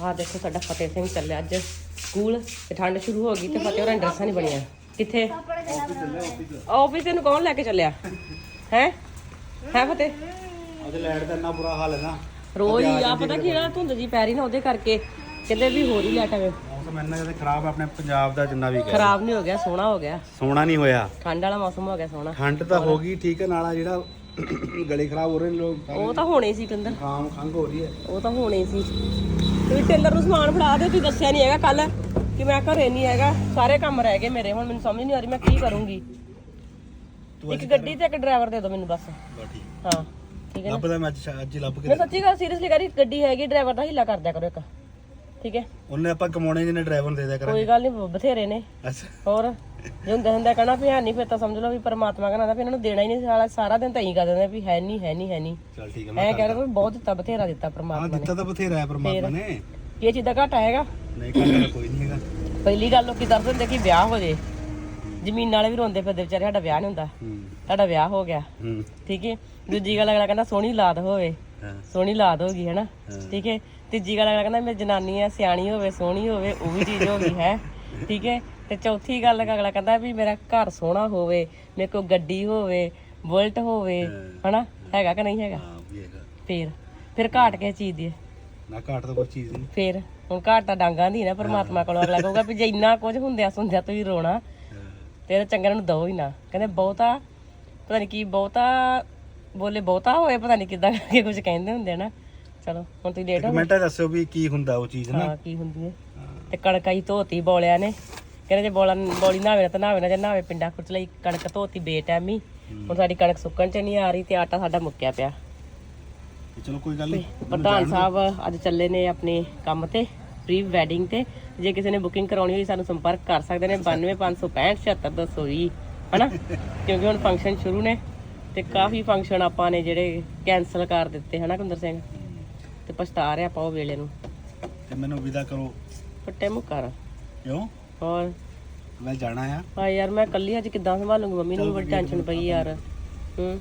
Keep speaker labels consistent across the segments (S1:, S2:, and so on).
S1: ਆਹ ਦੇਖੋ ਸਾਡਾ ਫਤਿਹ ਸਿੰਘ ਚੱਲਿਆ ਅੱਜ ਸਕੂਲ ਤੇ ਠੰਡ ਸ਼ੁਰੂ ਹੋ ਗਈ ਤੇ ਫਤਿਹ ਹੋਰਾਂ ਡਰੈਸਾਂ ਨਹੀਂ ਬਣੀਆਂ। ਕਿੱਥੇ? ਆਫਿਸ ਤੈਨੂੰ ਕੌਣ ਲੈ ਕੇ ਚੱਲਿਆ? ਹੈ? ਹੈ ਫਤਿਹ?
S2: ਉਹਦੇ ਲੈਟ ਦਾ ਇੰਨਾ ਬੁਰਾ ਹਾਲ ਹੈ ਨਾ।
S1: ਰੋਜ਼ ਹੀ ਆ ਪਤਾ ਕੀ ਨਾ ਧੁੰਦ ਜੀ ਪੈ ਰਹੀ ਨਾ ਉਹਦੇ ਕਰਕੇ। ਕਹਿੰਦੇ ਵੀ ਹੋਰ ਹੀ ਲੈਟ ਆਵੇ।
S2: ਮੌਸਮ ਇੰਨਾ ਜ਼ਿਆਦਾ ਖਰਾਬ ਹੈ ਆਪਣੇ ਪੰਜਾਬ ਦਾ ਜਿੰਨਾ ਵੀ
S1: ਖਰਾਬ ਨਹੀਂ ਹੋ ਗਿਆ ਸੋਹਣਾ ਹੋ ਗਿਆ।
S2: ਸੋਣਾ ਨਹੀਂ ਹੋਇਆ।
S1: ਠੰਡ ਵਾਲਾ ਮੌਸਮ ਹੋ ਗਿਆ ਸੋਹਣਾ।
S2: ਠੰਡ ਤਾਂ ਹੋ ਗਈ ਠੀਕ ਹੈ ਨਾਲਾ ਜਿਹੜਾ ਗਲੇ ਖਰਾਬ ਹੋ ਰਹੇ ਨੇ ਲੋਕ
S1: ਉਹ ਤਾਂ ਹੋਣੇ ਸੀ ਕੰਦਰ।
S2: ਖਾਮ ਖੰਗ ਹੋ ਰਹੀ ਹੈ।
S1: ਉਹ ਤਾਂ ਹੋਣੇ ਸੀ। ਤੁਸੀਂ ਟੇਲਰ ਨੂੰ ਸਮਾਨ ਫੜਾ ਦਿਓ ਤੁਸੀਂ ਦੱਸਿਆ ਨਹੀਂ ਹੈਗਾ ਕੱਲ ਕਿ ਮੈਂ ਘਰੇ ਨਹੀਂ ਹੈਗਾ ਸਾਰੇ ਕੰਮ ਰਹਿ ਗਏ ਮੇਰੇ ਹੁਣ ਮੈਨੂੰ ਸਮਝ ਨਹੀਂ ਆ ਰਹੀ ਮੈਂ ਕੀ ਕਰੂੰਗੀ। ਇੱਕ ਗੱਡੀ ਤੇ ਇੱਕ ਡਰਾਈਵਰ ਦੇ ਦਿਓ ਮੈਨੂੰ ਬਸ। ਹਾਂ ਠੀਕ ਹੈ ਨਾ?
S2: ਲੱਭਦਾ ਮੈਂ ਅੱਜ ਸ਼ਾ- ਅੱਜ ਹੀ ਲੱਭ ਕੇ
S1: ਮੈਂ ਸੱਚੀ ਗੱਲ ਸੀਰੀਅਸਲੀ ਕਰੀ ਗੱਡੀ ਹੈਗੀ ਡਰਾਈਵਰ ਦਾ ਹਿੱਲਾ ਕਰ ਦਿਆ ਕਰੋ ਇੱਕ। ਠੀਕ ਹੈ?
S2: ਉਹਨੇ ਆਪਾਂ ਕਮਾਉਣੇ ਜਿਹਨੇ ਡਰਾਈਵਰ ਨੂੰ ਦੇ ਦਿਆ ਕਰਾਂਗੇ।
S1: ਕੋਈ ਗੱਲ ਨਹੀਂ ਬਥੇਰੇ ਨੇ।
S2: ਅੱਛਾ।
S1: ਹੋਰ? ਜੇ ਹੁੰਦਾ ਹੁੰਦਾ ਕਹਣਾ ਵੀ ਹੈ ਨਹੀਂ ਫਿਰ ਤਾਂ ਸਮਝ ਲਓ ਵੀ ਪਰਮਾਤਮਾ ਕਹਿੰਦਾ ਵੀ ਇਹਨਾਂ ਨੂੰ ਦੇਣਾ ਹੀ ਨਹੀਂ ਸਾਰਾ ਸਾਰਾ ਦਿਨ ਤਾਂ ਹੀ ਕਰ ਦਿੰਦੇ ਵੀ ਹੈ ਨਹੀਂ ਹੈ ਨਹੀਂ ਹੈ ਨਹੀਂ
S2: ਚਲ ਠੀਕ ਹੈ
S1: ਐ ਕਹਿ ਰਹੇ ਬਹੁਤ ਦਿੱਤਾ ਬਥੇਰਾ ਦਿੱਤਾ
S2: ਹਾਂ
S1: ਪਰਮਾਤਮਾ ਨੇ।
S2: ਦਿੱਤਾ ਤਾਂ ਬਥੇਰਾ ਹੈ ਪਰਮਾਤਮਾ ਨੇ।
S1: ਇਹ ਚੀਜ਼ ਘਾਟਾ ਹੈਗਾ।
S2: ਨਹੀਂ ਕਰਨਾ ਕੋਈ ਨਹੀਂ ਹੈਗਾ।
S1: ਪਹਿਲੀ ਗੱਲ ਲੋਕੀ ਦੱਸ ਦਿੰਦੇ ਕਿ ਵਿਆਹ ਹੋ ਜੇ। ਜ਼ਮੀਨ ਵਾਲੇ ਵੀ ਰੋਂਦੇ ਫਿਰਦੇ ਵਿਚਾਰੇ ਸਾਡਾ ਵਿਆਹ ਨਹੀਂ ਹੁੰਦਾ।
S2: ਹੂੰ।
S1: ਸਾਡਾ ਵਿਆਹ ਹੋ ਗਿਆ।
S2: ਹੂੰ।
S1: ਠੀਕ ਹੈ ਦੂਜੀ ਗੱਲ ਅਗਲਾ ਕਹਿੰਦਾ ਸੋਹਣੀ ਲਾਦ ਹੋਵੇ।
S2: ਹਾਂ।
S1: ਸੋਹਣੀ ਲਾਦ ਹੋ ਗਈ ਹੈ। ਨਾ ਠੀਕ ਹੈ ਤੀਜੀ ਗੱਲ ਅਗਲਾ ਕਹਿੰਦਾ ਮੇਰੀ ਜਨਾਨੀ ਆ ਸਿਆਣੀ ਹੋਵੇ ਸੋਹਣੀ ਹੋਵੇ ਉਹ ਵੀ ਚੀਜ਼ ਹੋ ਗਈ ਹੈ। ਠੀਕ ਹੈ ਤੇ ਚੌਥੀ ਗੱਲ ਅਗਲਾ ਕਹਿੰਦਾ ਵੀ ਮੇਰਾ ਘਰ ਸੋਹਣਾ ਹੋਵੇ ਮੇਰੇ ਕੋਲ ਗੱਡੀ ਹੋਵੇ ਬੁਲਟ ਹੋਵੇ ਹਨਾ? ਹੈਗਾ ਕਿ ਨਹੀਂ ਹੈਗਾ?
S2: ਹਾਂ ਵੀ ਹੈਗਾ।
S1: ਫੇਰ ਫਿਰ ਘਾਟ ਕੇ ਚੀਜ਼ ਦੀ ਹੈ?
S2: ਨਾ ਘਾਟ ਤਾਂ ਕੋਈ ਚੀਜ਼ ਨਹੀਂ
S1: ਫੇਰ ਹੁਣ ਘਾਟ ਤਾਂ ਡਾਂਗਾਂ ਦੀ ਨਾ ਪਰਮਾਤਮਾ ਕੋਲੋਂ ਅਗਲਾ ਕਹੂਗਾ ਵੀ ਜੇ ਇੰਨਾ ਕੁਝ ਹੁੰਦਿਆ ਸੁਣਦਿਆ ਤੂੰ ਹੀ ਰੋਣਾ।
S2: ਹਾਂ।
S1: ਤੇ ਇਹਦਾ ਚੰਗਾ ਨੂੰ ਦੋ ਹੀ ਨਾ। ਕਹਿੰਦੇ ਬਹੁਤਾ ਪਤਾ ਨਹੀਂ ਕੀ ਬਹੁਤਾ ਬੋਲੇ ਬਹੁਤਾ ਹੋਏ ਪਤਾ ਨਹੀਂ ਕਿਦਾਂ ਕਰਕੇ ਕੁਝ ਕਹਿੰਦੇ ਹੁੰਦੇ ਆ ਨਾ। ਚਲੋ ਹੁਣ ਤੁਸੀਂ ਲੇਟ ਹੋ
S2: ਕਮੈਂਟਾਂ 'ਚ ਦੱਸਿਓ ਵੀ ਕੀ ਹੁੰਦਾ ਉਹ ਚੀਜ਼ ਨਾ।
S1: ਹਾਂ ਕੀ ਹੁੰਦੀ ਹੈ। ਤੇ ਕਣਕਾਈ ਧੋਤੀ ਬੋਲਿਆ ਨੇ। ਕਹਿੰਦੇ ਜੇ ਬੋਲਾ ਬੋਲੀ ਨਾ ਤਾਂ ਨਾਵੇ ਨਾ ਜੇ ਨਾਵੇ ਪਿੰਡਾ ਖੁਰਚ ਲਈ ਕਣਕ ਧੋਤੀ ਬੇਟੈਮੀ ਹੁਣ ਸਾਡੀ ਕਣਕ ਸੁੱਕਣ ਚ ਨਹੀਂ ਆ ਰਹੀ ਤੇ ਆਟਾ ਸਾਡਾ ਮੁੱਕਿਆ ਪਿਆ।
S2: ਤੇ ਚਲੋ ਕੋਈ ਗੱਲ ਨਹੀਂ
S1: ਪ੍ਰਧਾਨ ਸਾਹਿਬ ਅੱਜ ਚੱਲੇ ਨੇ ਆਪਣੇ ਕੰਮ ਤੇ ਪ੍ਰੀ ਵੈਡਿੰਗ ਤੇ। ਜੇ ਕਿਸੇ ਨੇ ਬੁਕਿੰਗ ਕਰਾਉਣੀ ਹੋਈ ਸਾਨੂੰ ਸੰਪਰਕ ਕਰ ਸਕਦੇ ਨੇ 9256577220 ਹਨਾ? ਕਿਉਂਕਿ ਹੁਣ ਫੰਕਸ਼ਨ ਸ਼ੁਰੂ ਨੇ ਤੇ ਕਾਫੀ ਫੰਕਸ਼ਨ ਆਪਾਂ ਨੇ ਜਿਹੜੇ ਕੈਨਸਲ ਕਰ ਦਿੱਤੇ ਹਨਾ ਕੁੰਦਰ ਸਿੰਘ? ਤੇ ਪਛਤਾ ਰਹੇ ਆਪਾਂ ਉਹ ਵੇਲੇ ਨੂੰ।
S2: ਤੇ ਮੈਨੂੰ ਵਿਦਾ ਕਰੋ।
S1: ਫੱਟੇ ਮੁੱਕਰ
S2: ਕਿਉਂ?
S1: ਹੋਰ?
S2: ਮੈਂ ਜਾਣਾ ਆ।
S1: ਆ ਯਾਰ ਮੈਂ ਕੱਲੀ ਅੱਜ ਕਿੱਦਾਂ ਸੰਭਾਲੂੰਗੀ? ਮੰਮੀ ਨੂੰ ਵੀ ਬੜੀ ਟੈਨਸ਼ਨ ਪਈ ਯਾਰ। ਹੂੰ।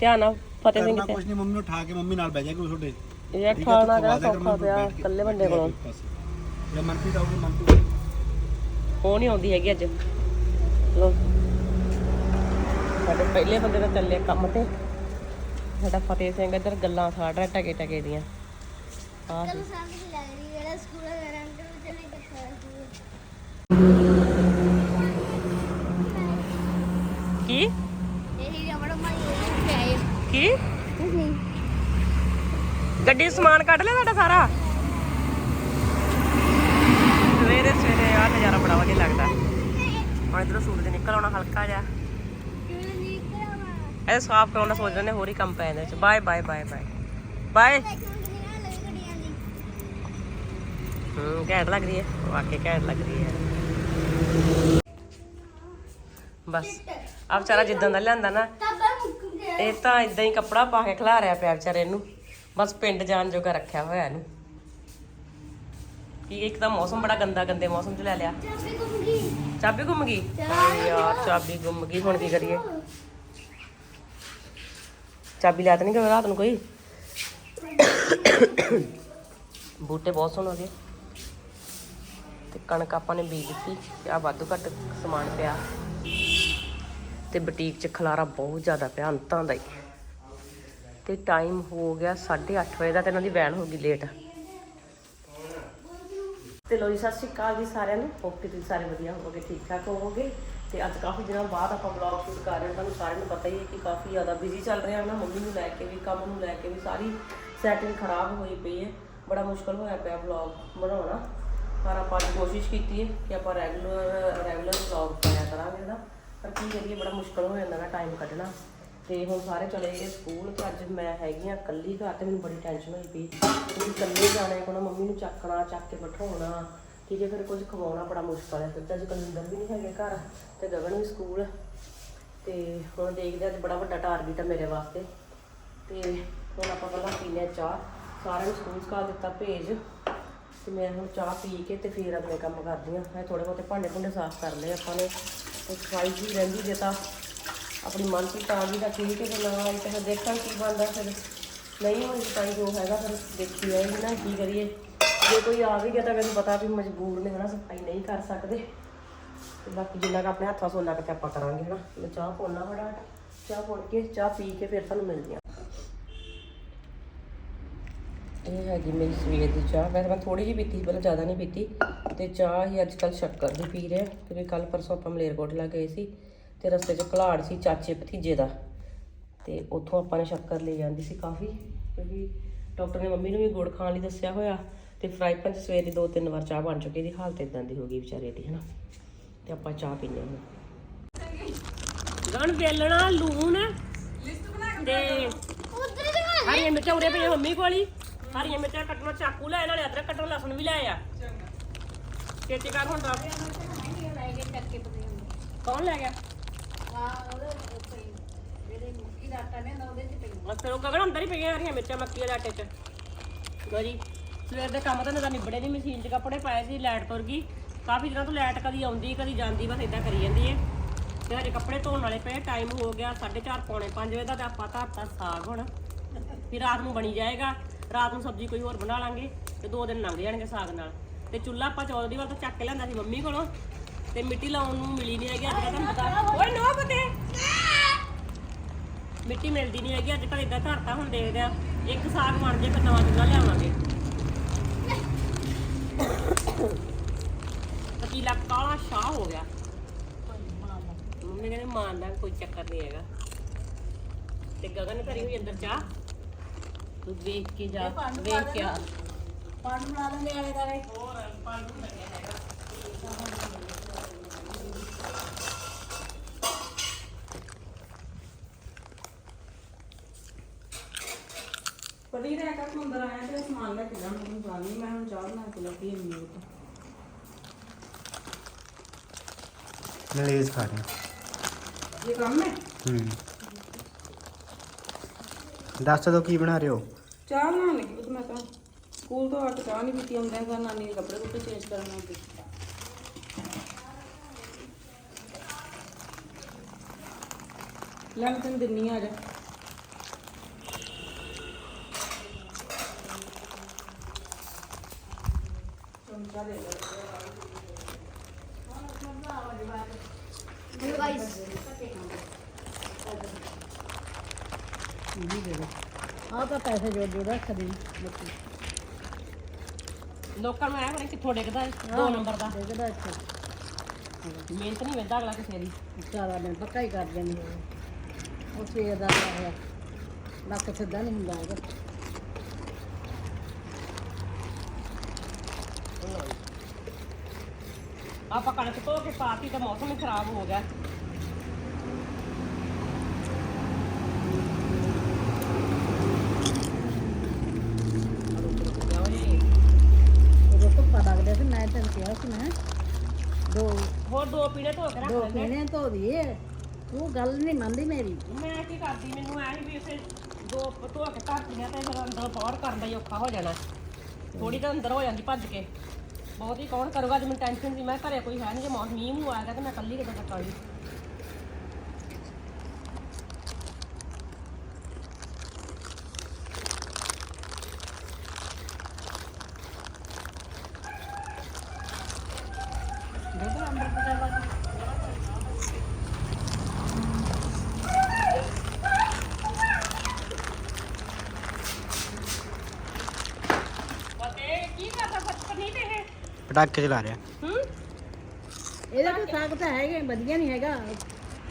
S1: ਧਿਆਨ ਨਾਲ ਫਤਿਹ ਸਿੰਘ
S2: ਕਰਨਾ
S1: ਕਿੱਥੇ?
S2: ਕੁਝ ਨਹੀਂ ਮੰਮੀ ਨੂੰ ਉਠਾ ਕੇ ਮੰਮੀ ਨਾਲ ਬਹਿ ਜਾ ਕਰੋ ਤੁਹਾਡੇ
S1: ਇਹ ਖਾਣਾ ਦਾ ਸੌਖਾ ਪਿਆ ਇਕੱਲੇ ਬੰਦੇ ਕੋਲੋਂ।
S2: ਜਾਂ ਮਨਪ੍ਰੀਤ ਆਉਗੀ ਮਨਪ੍ਰੀਤ
S1: ਉਹ ਨਹੀਂ ਆਉਂਦੀ ਹੈਗੀ ਅੱਜ। ਲੋ ਸਾਡੇ ਪਹਿਲੇ ਬੰਦੇ ਤਾਂ ਚੱਲੇ ਕੰਮ ਤੇ। ਸਾਡਾ ਫਤਿਹ ਸਿੰਘ ਇੱਧਰ ਗੱਲਾਂ ਸਾੜ ਰਿਹਾ ਟਕੇ ਟਕੇ ਦੀਆਂ। ਆਹ
S3: ਚਲੋ ਸਾਹਮਣੇ ਲੱਗ ਰਹੀ ਹੈ ਜਿਹੜਾ ਸਕੂਲ ਹੈ ਰੰਗ ਚਲੇ ਕਿੱਥੇ
S1: ਕੀ
S3: ਇਹ ਹੀ
S1: ਕੀ? ਗੱਡੀ ਸਮਾਨ ਕੱਢ ਲਿਆ ਤੁਹਾਡਾ ਸਾਰਾ? ਸਵੇਰੇ ਸਵੇਰੇ ਆ ਨਜ਼ਾਰਾ ਬੜਾ ਵਧੀਆ ਲੱਗਦਾ। ਹੁਣ ਇਧਰੋਂ ਸੂਰਜ ਨਿਕਲ ਆਉਣਾ ਹਲਕਾ ਜਿਹਾ। ਇਹ ਸਾਫ਼ ਕਰਾਉਣ ਦਾ ਸੋਚਦੇ ਨੇ, ਹੋਰ ਹੀ ਕੰਮ ਪੈ ਜਾਂਦਾ ਵਿੱਚ। Bye bye bye bye bye
S3: ਕਿਉਂ
S1: ਹੂੰ, ਘੈਂਟ ਲੱਗ ਰਹੀ ਹੈ। ਵਾਕਈ ਘੈਂਟ ਲੱਗ ਰਹੀ ਹੈ। ਬਸ। ਆ ਵਿਚਾਰਾ ਜਿੱਦਾਂ ਦਾ ਲਿਆਂਦਾ ਨਾ ਇਹ ਤਾਂ ਇਦਾਂ ਹੀ ਕੱਪੜਾ ਪਾ ਕੇ ਖਿਲਾਰਿਆ ਪਿਆ ਵਿਚਾਰੇ ਨੂੰ। ਬਸ ਪਿੰਡ ਜਾਣ ਜੋਗਾ ਰੱਖਿਆ ਹੋਇਆ ਇਹਨੂੰ। ਕੀ ਇੱਕ ਤਾਂ ਮੌਸਮ ਬੜਾ ਗੰਦਾ ਗੰਦੇ ਮੌਸਮ 'ਚ ਲੈ ਲਿਆ।
S3: ਚਾਬੀ ਗੁੰਮ ਗਈ।
S1: ਚਾਬੀ ਗੁੰਮ ਗਈ? ਯਾਰ ਚਾਬੀ ਗੁੰਮ ਗਈ ਹੁਣ ਕੀ ਕਰੀਏ? ਚਾਬੀ ਲਿਆ ਤਾਂ ਨਹੀਂ ਕਿ ਰਾਤ ਨੂੰ ਕੋਈ? ਬੂਟੇ ਬਹੁਤ ਸੋਹਣੇ ਹੋ ਗਏ। ਤੇ ਕਣਕ ਆਪਾਂ ਨੇ ਬੀਜ ਦਿੱਤੀ ਆ ਵਾਧੂ ਘੱਟ ਸਮਾਨ ਪਿਆ। ਤੇ ਬੁਟੀਕ 'ਚ ਖਲਾਰਾ ਬਹੁਤ ਜ਼ਿਆਦਾ ਪਿਆ, ਅੰਤਾਂ ਦਾ ਹੀ। ਤੇ ਟਾਈਮ ਹੋ ਗਿਆ 8:30 ਵਜੇ ਦਾ ਤੇ ਇਹਨਾਂ ਦੀ ਵੈਨ ਹੋ ਗਈ ਲੇਟ ਤੇ ਲੋ ਜੀ, ਸਤਿ ਸ਼੍ਰੀ ਅਕਾਲ ਜੀ ਸਾਰਿਆਂ ਨੂੰ। ਹੋਪ ਕਿ ਤੁਸੀਂ ਸਾਰੇ ਵਧੀਆ ਹੋਵੋਗੇ ਠੀਕ ਠਾਕ ਹੋਵੋਗੇ। ਤੇ ਅੱਜ ਕਾਫੀ ਦਿਨਾਂ ਬਾਅਦ ਆਪਾਂ ਵਲੌਗ ਸ਼ੂਟ ਕਰ ਰਹੇ ਹਾਂ। ਤੁਹਾਨੂੰ ਸਾਰਿਆਂ ਨੂੰ ਪਤਾ ਹੀ ਹੈ ਕਿ ਕਾਫੀ ਜ਼ਿਆਦਾ ਬਿਜ਼ੀ ਚੱਲ ਰਿਹਾ ਨਾ। ਮੰਮੀ ਨੂੰ ਲੈ ਕੇ ਵੀ, ਕੰਮ ਨੂੰ ਲੈ ਕੇ ਵੀ ਸਾਰੀ ਸੈਟਿੰਗ ਖਰਾਬ ਹੋਈ ਪਈ ਹੈ। ਬੜਾ ਮੁਸ਼ਕਲ ਹੋਇਆ ਪਿਆ ਵਲੌਗ ਬਣਾਉਣਾ। ਪਰ ਆਪਾਂ ਕੋਸ਼ਿਸ਼ ਕੀਤੀ ਹੈ ਕਿ ਆਪਾਂ ਰੈਗੂਲਰ ਰੈਗੂਲਰ ਵਲੌਗ ਪਾਇਆ ਕਰਾਂਗੇ ਨਾ ਪਰ ਕੀ ਕਰੀਏ, ਬੜਾ ਮੁਸ਼ਕਲ ਹੋ ਜਾਂਦਾ ਨਾ ਟਾਈਮ ਕੱਢਣਾ। ਤੇ ਹੁਣ ਸਾਰੇ ਚਲੇ ਗਏ ਸਕੂਲ ਤੇ ਅੱਜ ਮੈਂ ਹੈਗੀ ਆ ਇਕੱਲੀ ਘਰ ਤੇ ਮੈਨੂੰ ਬੜੀ ਟੈਨਸ਼ਨ ਹੋਈ ਪਈ। ਕਿਉਂਕਿ ਇਕੱਲੇ ਜਾਣਾ ਕੋਣਾ ਮੰਮੀ ਨੂੰ ਚੱਕਣਾ, ਚੱਕ ਕੇ ਬਿਠਾਉਣਾ। ਠੀਕ ਹੈ, ਫਿਰ ਕੁਝ ਖਵਾਉਣਾ ਬੜਾ ਮੁਸ਼ਕਲ ਹੈ। ਕਿਉਂਕਿ ਅੱਜ ਕਲਿੰਦਰ ਵੀ ਨਹੀਂ ਹੈਗੇ ਘਰ ਤੇ ਗਗਨ ਵੀ ਸਕੂਲ। ਤੇ ਹੁਣ ਦੇਖਦੇ ਅੱਜ ਬੜਾ ਵੱਡਾ ਟਾਰਗੇਟ ਹੈ ਮੇਰੇ ਵਾਸਤੇ। ਤੇ ਹੁਣ ਆਪਾਂ ਪਹਿਲਾਂ ਪੀਨੇ ਹਾਂ ਚਾਹ। ਸਾਰਿਆਂ ਨੂੰ ਸਕੂਲ ਸਕਾ ਦਿੱਤਾ ਭੇਜ। ਤੇ ਮੈਂ ਹੁਣ ਚਾਹ ਪੀ ਕੇ ਤੇ ਫਿਰ ਆਪਣੇ ਕੰਮ ਕਰਦੀ ਹਾਂ। ਮੈਂ ਥੋੜੇ ਬਹੁਤੇ ਭਾਂਡੇ ਭੁੰਡੇ ਸਾਫ਼ ਕਰ ਲਏ ਆਪਾਂ ਨੇ। ਤੇ ਸਫ਼ਾਈ ਜੀ ਰਹਿੰਦੀ ਜੇ ਤਾਂ ਆਪਣੀ ਮਨਪ੍ਰੀਤ ਆ ਗਈ ਤਾਂ ਠੀਕ ਹੈ ਤੇ ਨਾ ਆਈ ਤਾਂ ਫਿਰ ਦੇਖਾਂ ਕੀ ਬਣਦਾ ਫਿਰ। ਨਹੀਂ ਹੋਈ ਤਾਂ ਜੋ ਹੈਗਾ ਫਿਰ ਦੇਖੀ ਜਾਏਗੀ ਨਾ ਕੀ ਕਰੀਏ। ਜੇ ਕੋਈ ਆ ਵੀ ਗਿਆ ਤਾਂ ਮੈਨੂੰ ਪਤਾ ਵੀ ਮਜਬੂਰ ਨੇ ਹਨਾ, ਸਫ਼ਾਈ ਨਹੀਂ ਕਰ ਸਕਦੇ। ਤੇ ਬਾਕੀ ਜਿੰਨਾ ਕੁ ਆਪਣੇ ਹੱਥਾਂ ਸੋਨਾ ਕਿਤੇ ਆਪਾਂ ਕਰਾਂਗੇ ਹਨਾ। ਮੈਂ ਚਾਹ ਪੋਣਾ ਫਟਾਫਟ ਚਾਹ ਪੋਣ ਕੇ, ਚਾਹ ਪੀ ਕੇ ਫਿਰ ਤੁਹਾਨੂੰ ਮਿਲਦੀ ਆ ਇਹ ਹੈਗੀ ਮੇਰੀ ਸਵੇਰ ਦੀ ਚਾਹ। ਵੈਸੇ ਮੈਂ ਥੋੜੀ ਜਿਹੀ ਪੀਤੀ ਸੀ ਪਹਿਲਾਂ ਜ਼ਿਆਦਾ ਨਹੀਂ ਪੀਤੀ। ਤੇ ਚਾਹ ਹੀ ਅੱਜ ਕੱਲ ਸ਼ੱਕਰ ਦੀ ਪੀ ਰਹੇ ਕਿਉਂਕਿ ਕੱਲ ਪਰਸੋਂ ਆਪਾਂ ਮਲੇਰਕੋਟਲਾ ਗਏ ਸੀ ਤੇ ਰਸਤੇ 'ਚ ਘਲਾੜ ਸੀ ਚਾਚੇ ਭਤੀਜੇ ਦਾ। ਤੇ ਉੱਥੋਂ ਆਪਾਂ ਨੇ ਸ਼ੱਕਰ ਲੈ ਜਾਂਦੀ ਸੀ ਕਾਫੀ। ਕਿਉਂਕਿ ਡਾਕਟਰ ਨੇ ਮੰਮੀ ਨੂੰ ਵੀ ਗੁੜ ਖਾਣ ਲਈ ਦੱਸਿਆ ਹੋਇਆ। ਤੇ ਫਰਾਈ ਪੈਨ 'ਚ ਸਵੇਰ ਦੀ ਦੋ ਤਿੰਨ ਵਾਰ ਚਾਹ ਬਣ ਚੁੱਕੀ ਦੀ ਹਾਲਤ ਇਦਾਂ ਦੀ ਹੋ ਗਈ ਵਿਚਾਰੇ ਦੀ ਹਨਾ? ਤੇ ਆਪਾਂ ਚਾਹ ਪੀਨੇ ਹਾਂ ਗਣ ਵੇਲਣਾ ਲੂਣ। ਤੇ
S3: ਉਧਰ ਦਿਖਾ
S1: ਹਰੀਆਂ ਮਿਰਚਾਂ ਉਰੇ ਪਈਆਂ ਮੰਮੀ ਕੋਲੀ ਹਰੀਆਂ ਮਿਰਚਾਂ ਕੱਟਣਾ ਚਾਕੂ ਲੈ, ਨਾਲੇ ਅਦਰਕ ਕੱਟਣ ਲਸਣ ਵੀ ਲੈ ਆ। ਛੇਤੀ ਕਰ ਹੁਣ ਦੱਸ। ਕੌਣ ਲੈ ਗਿਆ? ਫਿਰ ਉਹ ਗਗਨ ਅੰਦਰ ਹੀ ਪਈਆਂ ਹਰੀਆਂ ਮਿਰਚਾਂ ਮੱਕੀ ਦੇ ਆਟੇ 'ਚ। ਲੋ ਸਵੇਰ ਦੇ ਕੰਮ ਤਾਂ ਨਜ਼ਰ ਨਿਬੜੇ ਨਹੀਂ ਮਸ਼ੀਨ 'ਚ ਕੱਪੜੇ ਪਾਏ ਸੀ, ਲਾਈਟ ਤੁਰ ਗਈ। ਕਾਫੀ ਦਿਨਾਂ ਤੋਂ ਲਾਈਟ ਕਦੀ ਆਉਂਦੀ, ਕਦੀ ਜਾਂਦੀ, ਬਸ ਇਦਾਂ ਕਰੀ ਜਾਂਦੀ ਹੈ ਤੇ ਹਜੇ ਕੱਪੜੇ ਧੋਣ ਵਾਲੇ ਪਏ ਟਾਈਮ ਹੋ ਗਿਆ 4:30 ਪੌਣੇ 5 ਵਜੇ ਦਾ, ਤੇ ਆਪਾਂ ਧਰਤਾ ਸਾਗ ਹੁਣ। ਫਿਰ ਰਾਤ ਨੂੰ ਬਣੀ ਜਾਏਗਾ। ਰਾਤ ਨੂੰ ਸਬਜ਼ੀ ਕੋਈ ਹੋਰ ਬਣਾ ਲਾਂਗੇ ਤੇ ਦੋ ਦਿਨ ਲੰਘ ਜਾਣਗੇ ਸਾਗ ਨਾਲ। ਤੇ ਚੁੱਲ੍ਹਾ ਆਪਾਂ ਚੌਲ ਦੀ ਵਾਰ ਤੋਂ ਚੱਕ ਕੇ ਲਿਆਂਦਾ ਸੀ ਮੰਮੀ ਕੋਲੋਂ। ਤੇ ਮਿੱਟੀ ਲਾਉਣ ਨੂੰ ਮਿਲੀ ਨਹੀਂ ਹੈਗੀ ਅੱਜ ਕੱਲ੍ਹ ਤੁਹਾਨੂੰ ਪਤਾ। ਓਏ ਨੋ ਪਤੇ ਮਿੱਟੀ ਮਿਲਦੀ ਨਹੀਂ ਹੈਗੀ, ਅੱਜ ਕੱਲ੍ਹ ਇਦਾਂ ਧਰਤਾ ਹੁਣ ਦੇਖਦੇ ਆ। ਇੱਕ ਸਾਗ ਬਣ ਜੇ ਫਿਰ ਨਵਾਂ ਚੁੱਲ੍ਹਾ ਲਿਆਵਾਂਗੇ। ਪਤੀਲਾ ਕਾਲਾ ਸ਼ਾਹ ਹੋ ਗਿਆ। ਮੰਮੀ ਕਹਿੰਦੇ ਮਾਰਨਾ ਕੋਈ ਚੱਕਰ ਨਹੀਂ ਹੈਗਾ। ਤੇ ਗਗਨ ਕਰੀ ਹੋਈ ਅੰਦਰ ਚਾਹ। ਤੂੰ ਵੇਖ ਕੇ ਜਾ ਵੇਖ ਕੇ ਆ
S4: ਪਾਣੀ ਬਣਾ ਲੈਂਦੇ ਆਲੇ ਦਾਲੇ ਪਤੀ ਦਾ ਇੱਕ ਅੰਦਰ ਆਇਆ ਤੇ ਸਮਾਨ ਲੈ ਕੇ ਜਾਣਾ ਮੈਨੂੰ ਜਾਣੀ ਮੈਂ ਹੁਣ ਚਾਹ ਬਣਾ ਕੇ ਲੱਗੀ ਇੰਨੀ ਉਹ
S2: ਨਲੇਜ਼ ਖਾ ਰਹੇ
S4: ਇਹ ਕੰਮ ਹੈ
S2: ਹੂੰ ਦੱਸ ਦੋ ਕੀ ਬਣਾ ਰਹੇ ਹੋ?
S4: ਚਾਹ ਬਣਾਉਣ ਲੱਗੀ ਬਸ ਮੈਂ ਤਾਂ। ਸਕੂਲ ਤੋਂ ਆ ਕੇ ਚਾਹ ਨਹੀਂ ਪੀਤੀ ਆਉਂਦਾ ਫਿਰ ਨਾਨੀ ਦੇ ਕੱਪੜੇ ਕੁੱਪੜੇ ਚੇਂਜ ਕਰਨ ਲੱਗੀ ਲੈ ਮੈਂ ਤੈਨੂੰ ਦਿੰਨੀ ਆ ਜਾ।
S3: ਗਾਇਸ
S5: ਆ ਤਾਂ ਪੈਸੇ ਜੋ ਜੋ ਰੱਖਦੀ
S1: ਲੋਕਾਂ। ਨੂੰ ਐ ਪਤਾ ਕਿੱਥੋਂ ਡਿੱਗਦਾ ਹੈ, ਦੋ ਨੰਬਰ ਦਾ।
S5: ਦੇਖਦਾ ਅੱਛਾ
S1: ਮਿਹਨਤ ਨਹੀਂ ਵੇਂਦਾ ਅਗਲਾ ਕਿਸੇ ਦੀ।
S5: ਸਾਰਾ ਦਿਨ ਪੱਕਾ ਹੀ ਕਰ ਦਿੰਦੀ ਉਹ ਸਵੇਰ ਦਾ ਪਿਆ ਹੋਇਆ ਲੱਕ ਸਿੱਧਾ ਨਹੀਂ ਹੁੰਦਾ ਹੈਗਾ।
S1: ਆਪਾਂ ਕਣਕ ਧੋ ਕੇ ਪਾਤੀ ਤਾਂ ਮੌਸਮ ਹੀ ਖਰਾਬ ਹੋ ਗਿਆ
S5: ਉਦੋਂ ਧੁੱਪਾ ਲੱਗਦਾ ਸੀ ਮੈਂ ਤੈਨੂੰ ਕਿਹਾ ਸੀ ਮੈਂ ਦੋ
S1: ਹੋਰ ਦੋ ਪੀਣੇ ਧੋ ਕੇ ਰੱਖ
S5: ਦੋ
S1: ਲੈਂਦੇ।
S5: ਪੀਣੇ ਧੋ ਦੀਏ ਤੂੰ ਗੱਲ ਨਹੀਂ ਮੰਨਦੀ ਮੇਰੀ।
S1: ਮੈਂ ਕੀ ਕਰਦੀ ਮੈਨੂੰ ਐ ਵੀ ਉਸੇ ਦੋ ਧੋ ਕੇ ਧਰਤੀਆਂ ਤੇ ਫਿਰ ਅੰਦਰ ਬਾਹਰ ਕਰਨ ਦਾ ਹੀ ਔਖਾ ਹੋ ਜਾਣਾ। ਥੋੜੀ ਤਾਂ ਅੰਦਰ ਹੋ ਜਾਂਦੀ ਭੱਜ ਕੇ। ਬਹੁਤ ਹੀ ਕੌਣ ਕਰੂਗਾ ਅੱਜ ਮੈਨੂੰ ਟੈਨਸ਼ਨ ਸੀ ਮੈਂ ਘਰੇ ਕੋਈ ਹੈ ਨਹੀਂ ਜੇ ਮੌਸਮ ਮੀਂਹ ਮੂੰਹ ਆਏਗਾ ਤੇ ਮੈਂ ਇਕੱਲੀ ਕਿੱਦਾਂ ਕੱਟਾਂਗੀ ਦੇਖੋ ਅੰਦਰ ਪਤਾ ਲੱਗ ਪਤੇ ਕੀ ਕਰਦਾ ਬਚਪਨ ਨਹੀਂ ਤੇ ਇਹ
S2: ਪਟਾਕੇ ਚਲਾ ਰਿਹਾ।
S1: ਹੂੰ?
S5: ਇਹਦਾ ਤਾਂ ਸਾਗ ਤਾਂ ਹੈਗਾ ਵਧੀਆ ਨਹੀਂ ਹੈਗਾ।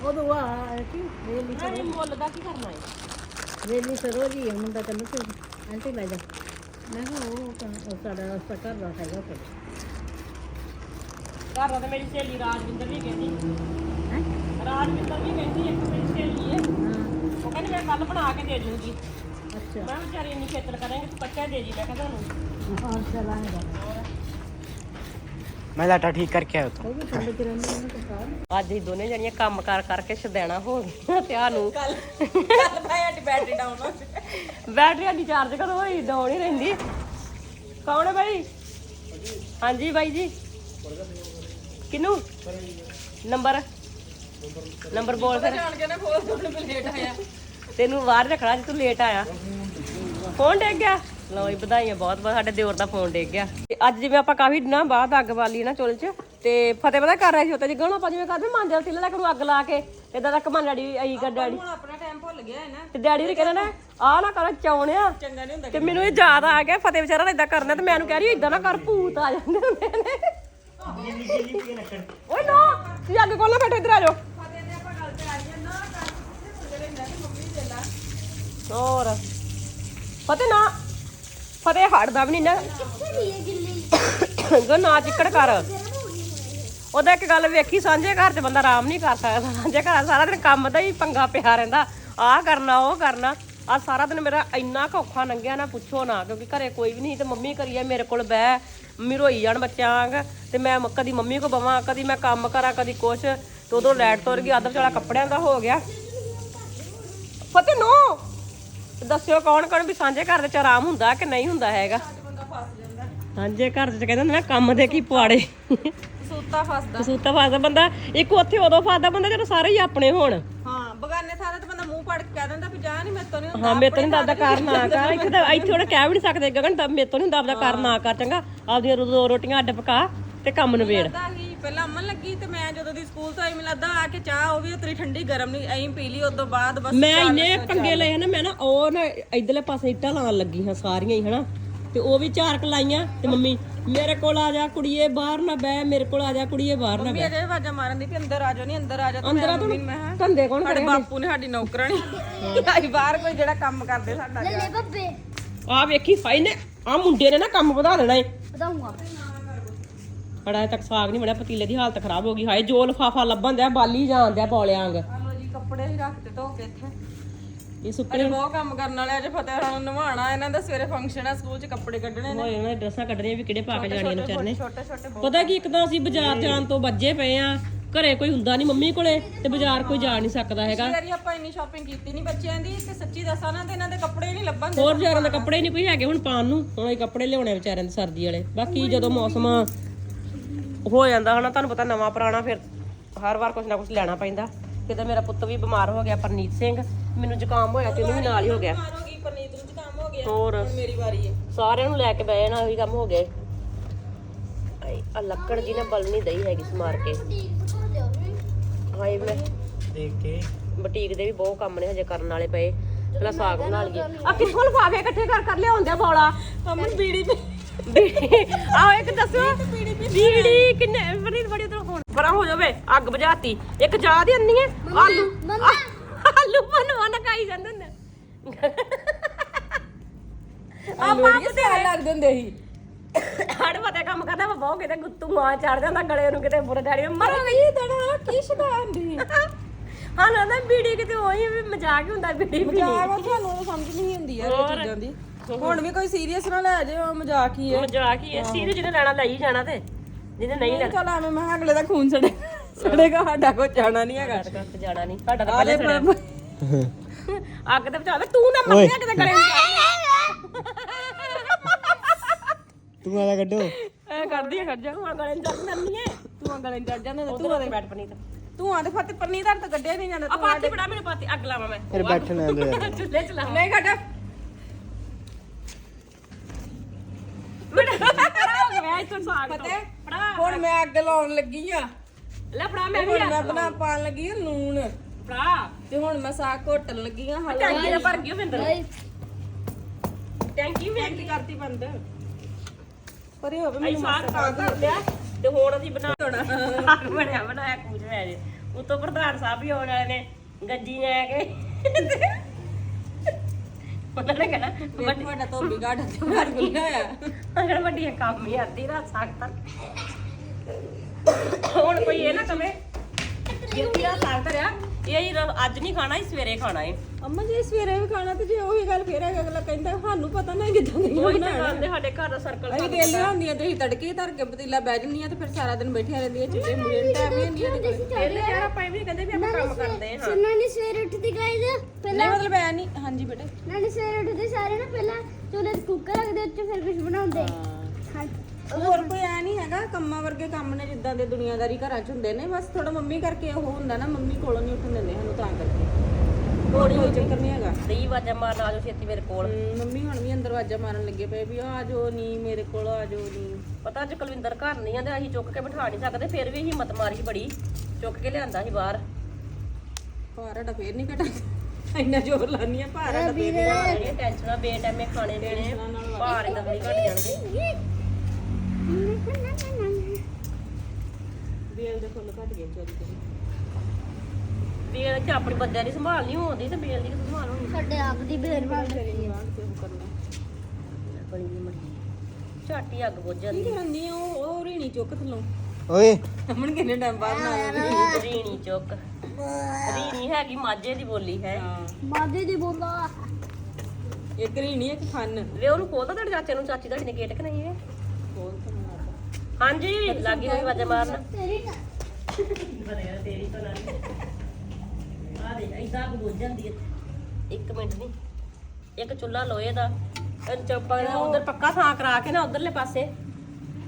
S5: ਉਦੋਂ ਆ ਕੀ? ਵੇਲੀ
S1: ਨਾ ਇਹ ਮੁੱਲ ਦਾ ਕੀ ਕਰਨਾ ਹੈ?
S5: ਵੇਲੀ ਸਰੋ ਜੀ ਮੁੰਡਾ ਕਹਿੰਦਾ ਸੀ ਆਂਟੀ ਲੈ ਜਾ। ਮੈਂ ਕਿਹਾ ਉਹ ਤਾਂ ਉਹ ਸਾਡਾ ਰਸਤਾ ਘਰ ਦਾ ਹੈਗਾ ਫਿਰ
S1: ਘਰ ਦਾ ਤਾਂ ਮੇਰੀ ਸਹੇਲੀ ਰਾਜਵਿੰਦਰ ਵੀ ਕਹਿੰਦੀ।
S5: ਹੈ?
S1: ਰਾਜਵਿੰਦਰ ਵੀ ਕਹਿੰਦੀ ਇੱਕ ਮੇਰੀ ਸਹੇਲੀ ਹੈ।
S5: ਹਾਂ।
S1: ਉਹ ਕਹਿੰਦੀ ਮੈਂ ਕੱਲ ਬਣਾ ਕੇ ਦੇ ਦੂੰਗੀ।
S5: ਅੱਛਾ।
S1: ਮੈਂ ਕਿਹਾ ਵਿਚਾਰੀ ਇੰਨੀ ਖੇਤਰ ਕਰਾਂਗੇ ਤੂੰ ਕੱਚਾ ਦੇ ਜੀ ਮੈਂ ਕਿਹਾ ਤੁਹਾਨੂੰ।
S5: ਹਾਂ ਚਲਾਂਗਾ।
S2: ਮੈਂ ਲਾਟਾ ਠੀਕ ਕਰਕੇ ਆਇਆ
S5: ਤਾਂ
S1: ਅੱਜ ਅਸੀਂ ਦੋਨੇ ਜਣੀਆਂ ਕੰਮ ਕਰ ਕਰਕੇ ਛਦੈਣਾ ਹੋ ਗਈਆਂ ਤੇ ਨੂੰ
S4: ਕੱਲ ਕੱਲ ਭਾਈ ਬੈਟਰੀ ਡਾਊਨ ਹੋ
S1: ਬੈਟਰੀ ਸਾਡੀ ਚਾਰਜ ਕਦੋਂ ਹੋਈ ਡਾਊਨ ਹੀ ਰਹਿੰਦੀ। ਕੌਣ ਹੈ ਬਾਈ? ਹਾਂਜੀ ਬਾਈ ਜੀ। ਕਿਨੂੰ? ਨੰਬਰ। ਨੰਬਰ ਬੋਲ ਫਿਰ।
S4: ਜਾਣ ਕੇ ਨਾ ਫੋਨ ਤੋਂ ਲੇਟ ਆਇਆ।
S1: ਤੈਨੂੰ ਬਾਹਰ ਰੱਖਣਾ ਜੇ ਤੂੰ ਲੇਟ ਆਇਆ। ਕੌਣ ਡਿੱਗ ਗਿਆ? ਲਓ ਜੀ ਵਧਾਈਆਂ ਬਹੁਤ ਬਹੁਤ ਸਾਡੇ ਦਿਓਰ ਦਾ ਫੋਨ ਡਿੱਗ ਗਿਆ। ਤੇ ਅੱਜ ਜਿਵੇਂ ਆਪਾਂ ਕਾਫੀ ਦਿਨਾਂ ਬਾਅਦ ਅੱਗ ਬਾਲੀ ਨਾ ਚੁੱਲ੍ਹ 'ਚ ਤੇ ਫਤਿਹ ਪਤਾ ਕਰ ਰਿਹਾ ਸੀ ਉੱਤੇ ਜਿਗਣ ਆਪਾਂ ਜਿਵੇਂ ਕਰਦੇ ਮਾਂਜਾ ਤਿੱਲਾ ਲੱਕ ਨੂੰ ਅੱਗ ਲਾ ਕੇ ਇਦਾਂ ਦਾ ਕਮਾਂ ਡੈਡੀ ਆਈ ਕਰ ਡੈਡੀ।
S4: ਹੁਣ ਆਪਣਾ ਟਾਈਮ ਭੁੱਲ ਗਿਆ ਹੈ ਨਾ।
S1: ਤੇ ਡੈਡੀ ਨੇ ਕਹਿੰਦਾ ਨਾ ਆ ਨਾ ਕਰ ਚੌਣਿਆ
S4: ਚੰਗਾ ਨਹੀਂ ਹੁੰਦਾ
S1: ਤੇ ਮੈਨੂੰ ਇਹ ਯਾਦ ਆ ਗਿਆ ਫਤਿਹ ਵਿਚਾਰਾ ਨੇ ਇਦਾਂ ਕਰਨਾ ਤੇ ਮੈਂ ਉਹਨੂੰ ਕਹਿ ਰਹੀ ਇਦਾਂ ਨਾ ਕਰ ਭੂਤ ਆ ਜਾਂਦੇ ਹੁੰਦੇ ਨੇ। ਓਏ ਨਾ ਤੁਸੀਂ ਅੱਗ ਕੋਲ ਨਾ ਬੈਠੋ ਇੱਧਰ ਆ ਜਾਓ।
S4: ਫਤਿਹ ਦੇ ਆਪਾਂ ਗੱਲ ਤੇ ਆ ਗਏ ਨਾ ਕਰ ਕਿੱਥੇ ਰਹਿੰਦਾ ਕਿ ਮੰਮੀ ਦੇ
S1: ਹੋਰ। ਫਤਿਹ ਨਾ ਫਤਿਹ ਹਟਦਾ ਵੀ ਨਹੀਂ ਨਾ। ਗੋ ਨਾ ਚਿੱਕੜ ਕਰ। ਉਹਦਾ ਇੱਕ ਗੱਲ ਵੇਖੀ, ਸਾਂਝੇ ਘਰ 'ਚ ਬੰਦਾ ਆਰਾਮ ਨਹੀਂ ਕਰ ਸਕਦਾ। ਸਾਂਝੇ ਘਰ ਸਾਰਾ ਦਿਨ ਕੰਮ ਦਾ ਹੀ ਪੰਗਾ ਪਿਆ ਰਹਿੰਦਾ। ਆਹ ਕਰਨਾ, ਉਹ ਕਰਨਾ। ਆ ਸਾਰਾ ਦਿਨ ਮੇਰਾ ਇੰਨਾ ਔਖਾ ਲੰਘਿਆ ਨਾ, ਪੁੱਛੋ ਨਾ, ਕਿਉਂਕਿ ਘਰੇ ਕੋਈ ਵੀ ਨਹੀਂ ਤੇ ਮੰਮੀ ਕਰੀਏ ਮੇਰੇ ਕੋਲ ਬਹਿ, ਮੰਮੀ ਰੋਈ ਜਾਣ ਬੱਚਿਆਂ ਵਾਂਗ ਤੇ ਮੈਂ ਕਦੀ ਮੰਮੀ ਕੋ ਬਵਾਂ, ਕਦੀ ਮੈਂ ਕੰਮ ਕਰਾਂ, ਕਦੀ ਕੁਛ। ਤੇ ਉਦੋਂ ਲੈਟ ਤੁਰ ਗਈ, ਅੱਧ ਵਿਚਾਲਾ ਕੱਪੜਿਆਂ ਦਾ ਹੋ ਗਿਆ। ਫਤਿਹ, ਨੋ। ਦੱਸਿਓ ਕੌਣ ਕੌਣ ਵੀ ਸਾਂਝੇ ਘਰ ਦੇ ਚ ਆਰਾਮ ਹੁੰਦਾ ਕਿ ਨਹੀਂ ਹੁੰਦਾ ਹੈਗਾ? ਸਾਂਝੇ ਘਰ ਚ ਕਹਿੰਦੇ ਹੁੰਦੇ ਨਾ ਕੰਮ ਦੇ ਕੀ ਪੁਆੜੇ।
S4: ਸੂਤਾ ਫਸਦਾ।
S1: ਕਸੂਤਾ ਫਸਦਾ ਬੰਦਾ ਇੱਕ ਉੱਥੇ ਉਦੋਂ ਫਸਦਾ ਬੰਦਾ ਜਦੋਂ ਸਾਰੇ ਹੀ ਆਪਣੇ ਹੋਣ।
S4: ਹਾਂ ਬਗਾਨੇ ਥਾਰੇ ਤੇ ਬੰਦਾ ਮੂੰਹ ਪੜ ਕੇ ਕਹਿ ਦਿੰਦਾ ਵੀ ਜਾ ਨਹੀਂ ਮੇਰੇ ਤੋਂ ਨਹੀਂ ਹੁੰਦਾ
S1: ਹਾਂ ਮੇਰੇ ਤੋਂ ਨਹੀਂ ਦੱਬਦਾ ਕਰ ਨਾ ਕਰ ਇੱਥੇ ਤਾਂ ਇੱਥੇ ਉਹਨੇ ਕਹਿ ਵੀ ਨਹੀਂ ਸਕਦੇ ਗਗਨ ਤਾਂ ਮੇਰੇ ਤੋਂ ਨਹੀਂ ਦੱਬਦਾ ਕਰ ਨਾ ਕਰ ਚੰਗਾ। ਆਪਦੀਆਂ ਰੋ- ਦੋ ਰੋਟੀਆਂ ਅੱਡ ਪਕਾ ਤੇ ਕੰਮ ਨਵੇੜ
S4: ਪਹਿਲਾਂ ਅਮਨ ਲੱਗੀ ਤੇ ਮੈਂ ਜਦੋਂ ਦੀ ਸਕੂਲ ਤੋਂ ਆਈ ਮੈਨੂੰ ਲੱਗਦਾ ਆ ਕੇ ਚਾਹ ਉਹ ਵੀ ਉਤਰੀ ਠੰਡੀ ਗਰਮ ਨਹੀਂ ਐਂ ਪੀ ਲਈ ਉਦੋਂ ਬਾਅਦ ਬਸ
S1: ਮੈਂ ਇੰਨੇ ਪੰਗੇ ਲਏ ਹਨਾ ਮੈਂ ਨਾ ਉਹ ਨਾ ਇਧਰਲੇ ਪਾਸੇ ਇੱਟਾਂ ਲਾਉਣ ਲੱਗੀ ਹਾਂ ਸਾਰੀਆਂ ਹੀ ਹਨਾ। ਤੇ ਉਹ ਵੀ ਚਾਰ ਕੁ ਲਾਈਆਂ ਤੇ ਮੰਮੀ ਮੇਰੇ ਕੋਲ ਆ ਜਾ ਕੁੜੀਏ ਬਾਹਰ ਨਾ ਬਹਿ ਮੇਰੇ ਕੋਲ ਆ ਜਾ ਕੁੜੀਏ ਬਾਹਰ ਨਾ
S4: ਮੰਮੀ ਅਜੇ ਆਵਾਜ਼ਾਂ ਮਾਰਨ ਦੀ ਵੀ ਅੰਦਰ ਆ ਜਾਓ ਨਹੀਂ ਅੰਦਰ ਆ ਜਾ ਤੇ ਮੈਂ
S1: ਅੰਦਰ ਆ
S4: ਮੰਮੀ ਨੂੰ ਮੈਂ ਕਿਹਾ,
S1: ਧੰਦੇ ਕੌਣ
S4: ਸਾਡੇ ਬਾਪੂ ਨੇ ਸਾਡੀ ਨੌਕਰਾਨੀ ਆਈ ਬਾਹਰ ਕੋਈ ਜਿਹੜਾ ਕੰਮ ਕਰਦੇ ਸਾਡਾ
S3: ਲੈ ਬੱਬੇ।
S1: ਆ ਵੇਖੀ ਫਾਈ ਨੇ ਆ ਮੁੰਡੇ ਨੇ ਨਾ ਕੰਮ ਵਧਾ ਦੇਣਾ ਏ।
S3: ਬਤਾਉਂਗਾ
S1: ਬੜਾ ਤੱਕ ਸਾਗ ਨਹੀਂ ਬੜਾ ਪਤੀਲੇ ਦੀ ਹਾਲਤ ਖਰਾਬ ਹੋ ਗਈ। ਹਾਏ ਜੋ ਲਫਾਫਾ ਲੱਭਣ ਦਿਆ ਬਾਲੀ ਜਾਣ ਦਿਆ ਬੌਲਿਆਂ ਅੰਗ
S4: ਹਲੋ ਜੀ ਕੱਪੜੇ ਹੀ ਰੱਖ ਤੇ ਧੋ ਕੇ ਇੱਥੇ।
S1: ਇਹ ਸੁੱਕੇ
S4: ਅਜੇ ਬਹੁਤ ਕੰਮ ਕਰਨ ਵਾਲੇ ਅੱਜ ਫਤਿਹ ਹੋਰਾਂ ਨੂੰ ਨਵਾਉਣਾ ਇਹਨਾਂ ਦਾ ਸਵੇਰੇ ਫੰਕਸ਼ਨ ਆ ਸਕੂਲ 'ਚ ਕੱਪੜੇ ਕੱਢਣੇ ਨੇ।
S1: ਹੋਏ ਉਹਨਾਂ ਡਰੈਸਾਂ ਕੱਢਣੀਆਂ ਵੀ ਕਿਹੜੇ ਪਾ ਕੇ ਜਾਣੀਆਂ ਨੇ। ਵਿਚਾਰਨੇ
S4: ਛੋਟੇ ਛੋਟੇ
S1: ਪਤਾ ਕੀ ਇੱਕ ਤਾਂ ਅਸੀਂ ਬਾਜ਼ਾਰ ਜਾਣ ਤੋਂ ਬੱਜੇ ਪਏ ਆ ਘਰੇ ਕੋਈ ਹੁੰਦਾ ਨਹੀਂ ਮੰਮੀ ਕੋਲੇ ਤੇ ਬਾਜ਼ਾਰ ਕੋਈ ਜਾ ਨਹੀਂ ਸਕਦਾ ਹੈਗਾ।
S4: ਵਾਰੀ ਆਪਾਂ ਇੰਨੀ ਸ਼ਾਪਿੰਗ ਕੀਤੀ ਨਹੀਂ ਬੱਚਿਆਂ ਦੀ ਤੇ ਸੱਚੀ ਦੱਸਾਂ ਨਾ ਤੇ ਇਹਨਾਂ ਦੇ ਕੱਪੜੇ ਨਹੀਂ ਲੱਭਣ ਦੇ
S1: ਹੋਰ ਵਿਚਾਰਿਆਂ ਦੇ ਕੱਪੜੇ ਨਹੀਂ ਕੋਈ ਹੈਗੇ ਹੁਣ ਪਾਉਣ ਨੂੰ ਹੁਣ ਇਹ ਕੱਪੜੇ ਲਿਆਉਣੇ ਵਿਚਾਰਿਆਂ ਦੇ ਸਰਦੀ ਵਾਲੇ। ਬਾਕੀ ਜਦੋਂ ਮੌਸਮ ਹੋ ਜਾਂਦਾ ਹਨਾ ਤੁਹਾਨੂੰ ਪਤਾ ਨਵਾਂ ਪੁਰਾਣਾ ਫਿਰ ਹਰ ਵਾਰ ਕੁਝ ਨਾ ਕੁਝ ਲੈਣਾ ਪੈਂਦਾ। ਕਿਤੇ ਮੇਰਾ ਪੁੱਤ ਵੀ ਬਿਮਾਰ ਹੋ ਗਿਆ ਪਰਨੀਤ ਸਿੰਘ। ਮੈਨੂੰ ਜ਼ੁਕਾਮ ਹੋਇਆ ਤੇ ਉਹਨੂੰ ਵੀ ਨਾਲ ਹੀ ਹੋ ਗਿਆ।
S4: ਬਿਮਾਰ ਹੋ ਗਈ ਪਰਨੀਤ ਨੂੰ ਜ਼ੁਕਾਮ ਹੋ ਗਿਆ
S1: ਹੋਰ?
S4: ਹੁਣ ਮੇਰੀ ਵਾਰੀ ਹੈ
S1: ਸਾਰਿਆਂ ਨੂੰ ਲੈ ਕੇ ਬਹਿ ਜਾਣਾ ਉਹੀ ਕੰਮ ਹੋ ਆ ਲੱਕੜ ਜੀ ਨਾ ਬਲ ਨਹੀਂ ਦਈ ਹੈਗੀ ਸਮਾਰ ਕੇ। ਹਾਏ ਮੈਂ
S2: ਦੇਖ ਕੇ।
S1: ਬੁਟੀਕ ਦੇ ਵੀ ਬਹੁਤ ਕੰਮ ਨੇ ਹਜੇ ਕਰਨ ਵਾਲੇ ਪਏ। ਪਹਿਲਾਂ ਸਾਗ ਬਣਾ ਲਈਏ। ਆ ਕਿੱਥੋਂ ਲਫਾਫੇ ਇਕੱਠੇ ਕਰ ਕਰ ਲਿਆਉਂਦੇ ਬੋਲਾ?
S4: ਅਮਨ ਬੀੜੀ ਪੀ
S1: ਆਓ ਇੱਕ ਦੱਸੋ ਬੀੜੀ ਕਿੰਨੇ ਬੜੀ ਬੜੀ ਉਧਰ ਹੋਣ। ਪਰਾਂ ਹੋ ਜਾਵੇ ਅੱਗ ਬੁਝਾਤੀ। ਇੱਕ ਜਾ ਦੀ ਅੰਨੀ ਹੈ ਆਲੂ। ਆਲੂ ਬਣਵਾ ਨਾ ਖਾਈ ਜਾਂਦੇ ਹੁੰਦੇ। ਆਪਾਂ
S4: ਤੇ। ਲੱਗ ਦਿੰਦੇ ਸੀ।
S1: ਹੜ ਪਤੇ ਕੰਮ ਕਰਦਾ ਵਾ ਬਹੁਤ ਕਿਤੇ ਗੁੱਤੂ ਮਾਂ ਚੜ ਜਾਂਦਾ ਗਲੇ ਨੂੰ ਕਿਤੇ ਬੁਰੇ ਡੈਡੀ ਮਰ
S4: ਕੀ। ਦੜਾ ਕੀ ਸ਼ਿਕਾਇਤ
S1: ਹਾਂ ਨਾ ਬੀੜੀ ਕਿਤੇ ਉਹੀ ਵੀ ਮਜ਼ਾਕ ਹੁੰਦਾ ਬੀੜੀ ਵੀ
S4: ਮਜ਼ਾਕ ਆ ਤੁਹਾਨੂੰ ਸਮਝ ਨਹੀਂ ਹੁੰਦੀ ਯਾਰ ਇਹ ਚੀਜ਼ਾਂ ਦੀ। ਹੁਣ ਵੀ ਕੋਈ ਸੀਰੀਅਸ ਨਾ ਲੈ ਜਾਓ ਮਜ਼ਾਕ ਹੀ ਹੈ।
S1: ਮਜ਼ਾਕ ਹੀ ਹੈ। ਸੀਰੀਅਸ ਜਿਹਨੇ ਲੈਣਾ ਲੈ ਹੀ ਜਾਣਾ ਤੇ। ਜਿਹਨੇ ਨਹੀਂ ਲੈਣਾ।
S4: ਚਲ ਐਵੇਂ ਮੈਂ ਅਗਲੇ ਦਾ ਖੂਨ ਸੜੇ ਸੜੇਗਾ ਸਾਡਾ ਕੋਈ ਜਾਣਾ ਨਹੀਂ ਹੈਗਾ।
S1: ਤੇ ਜਾਣਾ ਨਹੀਂ ਸਾਡਾ ਤਾਂ ਪਹਿਲੇ ਸੜਿਆ। ਅੱਗ ਤੇ ਬਚਾ ਲੈ ਤੂੰ ਨਾ ਮੰਨਿਆ ਕਿਤੇ ਗਲੇ ਨੂੰ
S2: ਤੂੰ ਆਲਾ ਕੱਢੋ।
S1: ਐ ਕਰਦੀ ਹੈ ਖੜ ਜਾ। ਤੂੰ ਗਲੇ ਨੂੰ ਨੰਨੀ ਹੈ
S4: ਤੂੰ ਗਲੇ ਨੂੰ ਚੜ ਜਾਂਦਾ ਤੇ
S1: ਤੂੰ ਉਹਦੇ ਬੈਠ ਪਣੀ ਤੇ
S4: ਤੂੰ ਆਦੇ ਫਤਿਹ ਪਰਨੀਤ ਹਰ ਤਾਂ ਕੱਢਿਆ ਨਹੀਂ ਜਾਂਦਾ
S1: ਆ ਪਾਤੀ ਬੜਾ ਮੈਨੂੰ ਪਾਤੀ ਅੱਗ ਲਾਵਾਂ ਮੈਂ।
S2: ਫਿਰ ਬੈਠਣਾ ਦੇ
S1: ਚੁੱਲ੍ਹੇ ਚਲਾ
S4: ਨਹੀਂ ਕੱਢ
S1: ਬੜਾ ਹੋ ਗਿਆ ਇੱਥੋਂ ਸਾਗ ਤੋਂ।
S4: ਫਤਿਹ
S1: ਫੜਾ
S4: ਹੁਣ ਮੈਂ ਅੱਗ ਲਾਉਣ ਲੱਗੀ ਆ।
S1: ਲੈ ਫੜਾ ਮੈਂ ਵੀ
S4: ਹੁਣ ਮੈਂ ਬਣਾ ਪਾਣ ਲੱਗੀ ਆ ਲੂਣ।
S1: ਫੜਾ।
S4: ਤੇ ਹੁਣ ਮੈਂ ਸਾਗ ਘੋਟਣ ਲੱਗੀ ਆ ਹਲਵਾ
S1: ਟੈਂਕੀ ਨਾਲ ਭਰ ਗਿਓ ਫਿੰਦਰ ਟੈਂਕੀ ਮੈਂ
S4: ਕੀ ਕਰਤੀ ਬੰਦ। ਪਰੇ ਹੋਵੇ
S1: ਅਸੀਂ ਸਾਗ ਤਾਂ ਕਰ ਲਿਆ ਤੇ ਹੁਣ ਅਸੀਂ ਬਣਾਉਣਾ ਸਾਗ ਬਣਿਆ ਬਣਾਇਆ ਕੁਝ ਹੈ ਜੇ ਉਤੋਂ ਪ੍ਰਧਾਨ ਸਾਹਿਬ ਵੀ ਆਉਣ ਵਾਲੇ ਨੇ ਗੱਜੀ ਲੈ ਕੇ। ਉਹਨਾਂ ਨੇ ਕਹਿਣਾ
S4: ਵੱਡੀ ਵੱਡਾ ਧੋਬੀ ਗਾੜਾ ਤੇ ਮਾਰ ਗੁੱਲਾ ਆ
S1: ਅਗਰ ਵੱਡੀਆਂ ਕੰਮ ਹੀ ਆਦੀ ਰਾਤ ਸਾਗ ਤੱਕ ਹੁਣ ਕੋਈ ਇਹ ਨਾ ਕਵੇ ਜਿੱਤੀ ਆ ਸਾਗ ਧਰਿਆ। ਇਹ ਹੀ ਰ- ਅੱਜ ਨਹੀਂ ਖਾਣਾ ਇਹ ਸਵੇਰੇ ਖਾਣਾ ਏ।
S4: ਅੰਮਾ ਜੀ ਸਵੇਰੇ ਵੀ ਖਾਣਾ ਤੇ ਜੇ ਉਹੀ ਗੱਲ ਫੇਰ ਹੈ ਅਗਲਾ ਕਹਿੰਦਾ ਸਾਨੂੰ ਪਤਾ ਨਾ ਕਿਦਾਂ ਦੀ
S1: ਉਹੀ ਤਾਂ ਗੱਲ ਹੈ ਸਾਡੇ ਘਰ ਦਾ ਸਰਕਲ
S4: ਅਸੀਂ ਵੇਲੇ ਹੁੰਦੀਆਂ ਤੇ ਅਸੀਂ ਤੜਕੇ ਧਰ ਕੇ ਪਤੀਲਾ ਬਹਿ ਜੰਨੀਆਂ ਤੇ ਫਿਰ ਸਾਰਾ ਦਿਨ ਬੈਠੀਆਂ ਰਹਿੰਦੀਆਂ ਚਿੱਟੇ ਮੁਰੇ ਟਾਈਮ ਹੀ ਨਹੀਂ ਸਾਡੇ ਕੋਲ
S1: ਇਹਨੇ ਯਾਰ ਆਪਾਂ ਇਹ ਵੀ ਕਹਿੰਦੇ ਵੀ ਆਪਾਂ ਕੰਮ ਕਰਦੇ ਹਾਂ।
S3: ਸੁਣਨਾ ਨਹੀਂ ਸਵੇਰ ਉੱਠਦੀ ਗਾਇਜ਼ ਪਹਿਲਾਂ
S4: ਨਹੀਂ ਮਤਲਬ ਐ ਨਹੀਂ ਹਾਂਜੀ ਬੇਟੇ।
S3: ਨਾਨੀ ਸਵੇਰ ਉੱਠਦੇ ਸਾਰੇ ਨਾ ਪਹਿਲਾਂ ਚੁੱਲ੍ਹੇ 'ਤੇ ਕੁੱਕਰ ਰੱਖਦੇ ਉੱਤੇ ਫਿਰ ਕੁਝ ਬਣਾਉਂਦੇ। ਹਾਂ।
S4: ਹੋਰ ਕੋਈ ਐ ਨਹੀਂ ਹੈਗਾ ਕੰਮਾਂ ਵਰਗੇ ਕੰਮ ਨੇ ਜਿੱਦਾਂ ਦੇ ਦੁਨੀਆਦਾਰੀ ਘਰਾਂ 'ਚ ਹੁੰਦੇ ਨੇ ਬਸ ਥੋੜਾ ਮੰਮੀ ਕਰਕੇ ਉਹ ਹੁੰਦਾ ਨਾ ਮੰਮੀ ਕੋਲੋਂ ਨਹੀਂ ਉੱਠਣ ਦਿੰਦੇ ਸਾਨੂੰ ਤਾਂ ਕਰਕੇ। ਹੋਰ ਕੋਈ ਚੱਕਰ ਨਹੀਂ ਹੈਗਾ।
S1: ਦਈ ਵਾਜਾ ਮਾਰ ਆ ਜਾਓ ਛੇਤੀ ਮੇਰੇ ਕੋਲ।
S4: ਹਮ, ਮੰਮੀ ਹੁਣ ਵੀ ਅੰਦਰ ਵਾਜਾ ਮਾਰਨ ਲੱਗੇ ਪਏ ਵੀ ਆ ਜੋ ਨਹੀਂ ਮੇਰੇ ਕੋਲ ਆ ਜੋ ਨਹੀਂ
S1: ਪਤਾ ਅੱਜ ਕੁਲਵਿੰਦਰ ਘਰ ਨਹੀਂ ਆ ਤੇ ਅਸੀਂ ਚੁੱਕ ਕੇ ਬਿਠਾ ਨਹੀਂ ਸਕਦੇ ਫਿਰ ਵੀ ਹਿੰਮਤ ਮਾਰੀ ਸੀ ਬੜੀ ਚੁੱਕ ਕੇ ਲਿਆਂਦਾ ਸੀ ਬਾਹਰ।
S4: ਭਾਰ ਸਾਡਾ ਫੇਰ ਨਹੀਂ ਘਟਾ ਇੰਨਾ ਜ਼ੋਰ ਲਾਨੀ ਆ ਭਾਰ ਸਾਡਾ ਫੇਰ ਨੀ
S1: ਟੈਨਸ਼ਨਾਂ ਬੇਟੈਮੇ ਖਾਣੇ ਪੀਣੇ ਭਾਰ ਇਦਾਂ ਨਹੀਂ ਘਟ ਜਾਣਗੇ।
S4: ਬੇਲ ਦੇ ਫੁੱਲ ਘਟ ਗਏ ਚੋਰੀ ਤੇ
S1: ਬੇਲ ਚ ਆਪਣੀ ਬੰਦਿਆਂ ਦੀ ਸੰਭਾਲ ਨਹੀਂ ਹੁੰਦੀ ਤੇ ਬੇਲ ਦੀ ਕਿਸ ਸੰਭਾਲ ਹੋਣੀ।
S3: ਸਾਡੇ ਆਪ ਦੀ ਬੇਰ ਬਣ
S4: ਤੇਰੀ ਬਾਤ ਤੇ ਉਹ ਕਰਨਾ?
S1: ਬਣੀ ਦੀ ਮੜੀ ਝਾਟੀ ਅੱਗ ਬੁੱਝ
S4: ਕੀ
S1: ਜਾਂਦੀ
S4: ਕਰਨੀ ਆ ਉਹ? ਉਹ ਰੀਣੀ ਚੁੱਕ ਥੱਲੋਂ।
S2: ਓਏ।
S4: ਅਮਨ ਕਿੰਨੇ ਟਾਈਮ ਬਾਅਦ ਨਾ
S1: ਰੀਣੀ ਚੁੱਕ। ਰੀਣੀ ਹੈਗੀ ਮਾਝੇ ਦੀ ਬੋਲੀ ਹੈ।
S4: ਹਾਂ।
S3: ਮਾਦੇ ਦੀ ਬੋਲਾ।
S4: ਇੱਕ ਰੀਣੀ ਇੱਕ ਖੰਨ।
S1: ਵੇ ਉਹਨੂੰ ਖੋਲਦਾ ਤੁਹਾਡੇ ਚਾਚੇ ਨੂੰ? ਚਾਚੀ ਤੁਹਾਡੀ ਨੇ ਗੇਟ ਕਿ ਨਹੀਂ ਹੈ
S4: ਖੋਲ ਤਾਂ ਮੈਨੂੰ ਲੱਗਦਾ।
S1: ਹਾਂਜੀ ਲੱਗੀ ਹੋਈ ਵਾਜਾ ਮਾਰਨ।
S3: ਤੇਰੀ ਤਾਂ
S1: ਬਰੇਗਾ ਤੇਰੀ ਤਾਂ ਨਾਲ ਆ ਦੇ ਇਦਾਂ ਬੁੱਝ ਜਾਂਦੀ ਹੈ ਇੱਕ ਮਿੰਟ ਨਹੀਂ ਇੱਕ ਚੁੱਲ੍ਹਾ ਲੋਹੇ ਦਾ। ਚੌਪਾ ਉਧਰ ਪੱਕਾ ਥਾਂ ਕਰਾ ਕੇ ਨਾ ਉਧਰਲੇ ਪਾਸੇ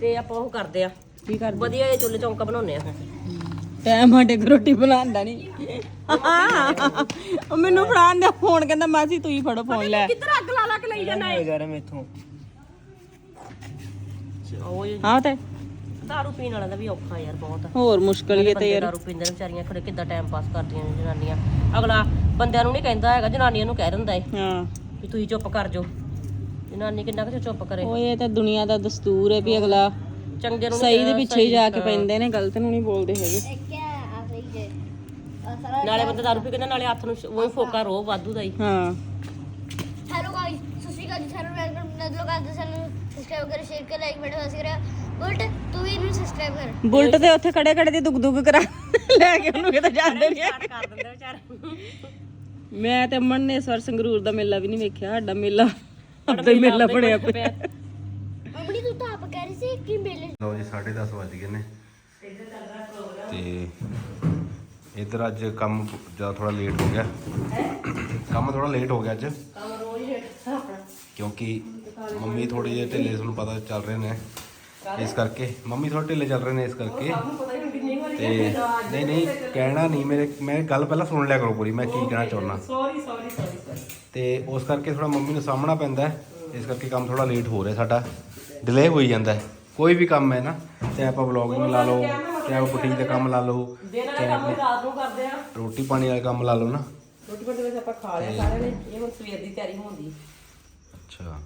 S1: ਤੇ ਆਪਾਂ ਉਹ ਕਰਦੇ ਆ।
S4: ਕੀ ਕਰ
S1: ਵਧੀਆ ਜਿਹੇ ਚੁੱਲ੍ਹੇ ਚੌਂਕਾ ਬਣਾਉਨੇ ਆ
S4: ਟਾਈਮ ਸਾਡੇ ਕੋ ਰੋਟੀ ਬਣਾਉਂਦਾ ਨਹੀਂ ਉਹ ਮੈਨੂੰ ਫੜਾਉਣ ਦਾ ਫੋਨ ਕਹਿੰਦਾ ਮਾਸੀ ਤੂੰ ਹੀ ਫੜੋ ਫੋਨ ਲੈ।
S1: ਕਿੱਧਰ ਅੱਗ ਲਾ ਲਾ ਕੇ ਲਈ ਜਾਣਾ ਹੈ
S2: ਜਾ ਰਿਹਾ ਮੈਥੋਂ
S1: ਉਹ
S4: ਹਾਂ ਤੇ।
S1: ਦਾਰੂ ਪੀਣ ਵਾਲਾ ਦਾ ਵੀ ਔਖਾ ਯਾਰ ਬਹੁਤ
S4: ਹੋਰ ਮੁਸ਼ਕਲ ਹੀ ਹੈ ਤੇ ਯਾਰ
S1: ਦਾਰੂ ਪੀਂਦੇ ਨੇ ਵਿਚਾਰੀਆਂ ਖੜੇ ਕਿੱਦਾਂ ਟਾਈਮ ਪਾਸ ਕਰਦੀਆਂ ਨੇ ਜਨਾਨੀਆਂ ਅਗਲਾ ਬੰਦਿਆਂ ਨੂੰ ਨਹੀਂ ਕਹਿੰਦਾ ਹੈਗਾ ਜਨਾਨੀਆਂ ਨੂੰ ਕਹਿ ਦਿੰਦਾ ਏ
S4: ਹਾਂ
S1: ਵੀ ਤੁਸੀਂ ਚੁੱਪ ਕਰ ਜਾਓ ਜਨਾਨੀ ਕਿੰਨਾ ਕੁ ਚੁੱਪ ਕਰੇ
S4: ਉਹ ਇਹ ਤਾਂ ਦੁਨੀਆ ਦਾ ਦਸਤੂਰ ਹੈ ਵੀ ਅਗਲਾ
S1: ਚੰਗੇ ਨੂੰ
S4: ਸਹੀ ਦੇ ਪਿੱਛੇ ਹੀ ਜਾ ਕੇ ਪੈਂਦੇ ਨੇ ਗਲਤ ਨੂੰ ਨਹੀਂ ਬੋਲਦੇ ਹੈਗੇ
S1: ਨਾਲੇ ਬੰਦਾ ਦਾਰੂ ਪੀ ਕੇ ਨਾਲੇ ਹੱਥ ਨੂੰ ਉਹ ਫੋਕਾ ਰੋ ਵਾਧੂ ਦਾ ਹੀ
S4: ਹਾਂ
S3: ਹੈਲੋ ਗਾਇਸ ਸਤਿ ਸ਼੍ਰੀ ਅਕਾਲ ਜੀ ਸਾਰਿਆਂ ਨੂੰ ਵੈਲਕਮ ਸਾਨੂੰ ਸਬਸਕ੍ਰਾਈਬ ਕਰੋ ਸ਼ੇਅਰ ਕਰੋ ਲਾਈਕ ਬਟਨ ਵਾਸ ਕਰਿਆ ਉਲਟ ਤੂੰ ਵੀ ਇਹਨੂੰ ਸਬਸਕ੍ਰਾਈਬ ਕਰ।
S4: ਬੁਲਟ ਤੇ ਉੱਥੇ ਖੜੇ ਖੜੇ ਦੀ ਦੁਗ ਦੁਗ ਕਰਾ ਲੈ ਕੇ ਉਹਨੂੰ ਕਿਤੇ ਜਾਂਦੇ ਨਹੀਂ
S1: ਕਰ ਦਿੰਦੇ ਵਿਚਾਰ।
S4: ਮੈਂ ਤੇ ਅਮਨ ਨੇ ਇਸ ਵਾਰ ਸੰਗਰੂਰ ਦਾ ਮੇਲਾ ਵੀ ਨਹੀਂ ਵੇਖਿਆ ਸਾਡਾ ਮੇਲਾ ਅੱਧਾ ਹੀ ਮੇਲਾ ਬਣਿਆ ਪਿਆ।
S3: ਮੰਮੀ ਤੂੰ ਤਾਂ ਆਪ ਕਹਿ ਰਹੀ ਸੀ ਕਿ ਮੇਲੇ
S2: ਲਓ ਜੀ 10:30 ਵੱਜ ਗਏ ਨੇ। ਤੇ ਇੱਧਰ ਅੱਜ ਕੰਮ ਜ਼ਿਆਦਾ ਥੋੜਾ ਲੇਟ ਹੋ ਗਿਆ। ਕੰਮ ਥੋੜਾ ਲੇਟ ਹੋ ਗਿਆ ਅੱਜ।
S1: ਕੰਮ ਰੋਜ਼
S2: ਕਿਉਂਕਿ ਮੰਮੀ ਥੋੜੀ ਜਿਹੀ ਢਿੱਲੇ ਤੁਹਾਨੂੰ ਪਤਾ ਚੱਲ ਰਹੇ ਨੇ। ਇਸ ਕਰਕੇ ਮੰਮੀ ਥੋੜੇ ਢਿੱਲੇ ਚੱਲ ਰਹੇ ਨੇ ਇਸ ਕਰਕੇ। ਤੇ ਨਹੀਂ ਨਹੀਂ ਕਹਿਣਾ ਨਹੀਂ ਮੇਰੇ ਮੈਂ ਗੱਲ ਪਹਿਲਾਂ ਸੁਣ ਲਿਆ ਕਰੋ ਪੂਰੀ ਮੈਂ ਕੀ ਕਹਿਣਾ ਚਾਹੁੰਦਾ।
S1: ਸੌਰੀ ਸੌਰੀ ਸੌਰੀ ਸੌਰੀ
S2: ਤੇ ਉਸ ਕਰਕੇ ਥੋੜਾ ਮੰਮੀ ਨੂੰ ਸਾਹਮਣਾ ਪੈਂਦਾ ਇਸ ਕਰਕੇ ਕੰਮ ਥੋੜਾ ਲੇਟ ਹੋ ਰਿਹਾ ਸਾਡਾ ਡਿਲੇ ਹੋਈ ਜਾਂਦਾ ਕੋਈ ਵੀ ਕੰਮ ਹੈ ਨਾ ਚਾਹੇ ਆਪਾਂ ਵਲੌਗਿੰਗ ਲਾ ਲਓ ਚਾਹੇ ਆਪਾਂ ਬੁਟੀਕ ਦਾ ਕੰਮ ਲਾ ਲਓ
S1: ਵੀ ਰਾਤ ਨੂੰ ਕਰਦੇ ਆ।
S2: ਰੋਟੀ ਪਾਣੀ ਵਾਲਾ ਕੰਮ ਲਾ ਲਓ ਨਾ।
S1: ਰੋਟੀ ਪਾਣੀ ਵਿੱਚ ਆਪਾਂ ਖਾ ਲਿਆ ਸਾਰਿਆਂ ਨੇ ਇਹ ਹੁਣ ਸਵੇਰ ਦੀ ਤਿਆਰੀ ਹੁੰਦੀ
S2: ਅੱਛਾ।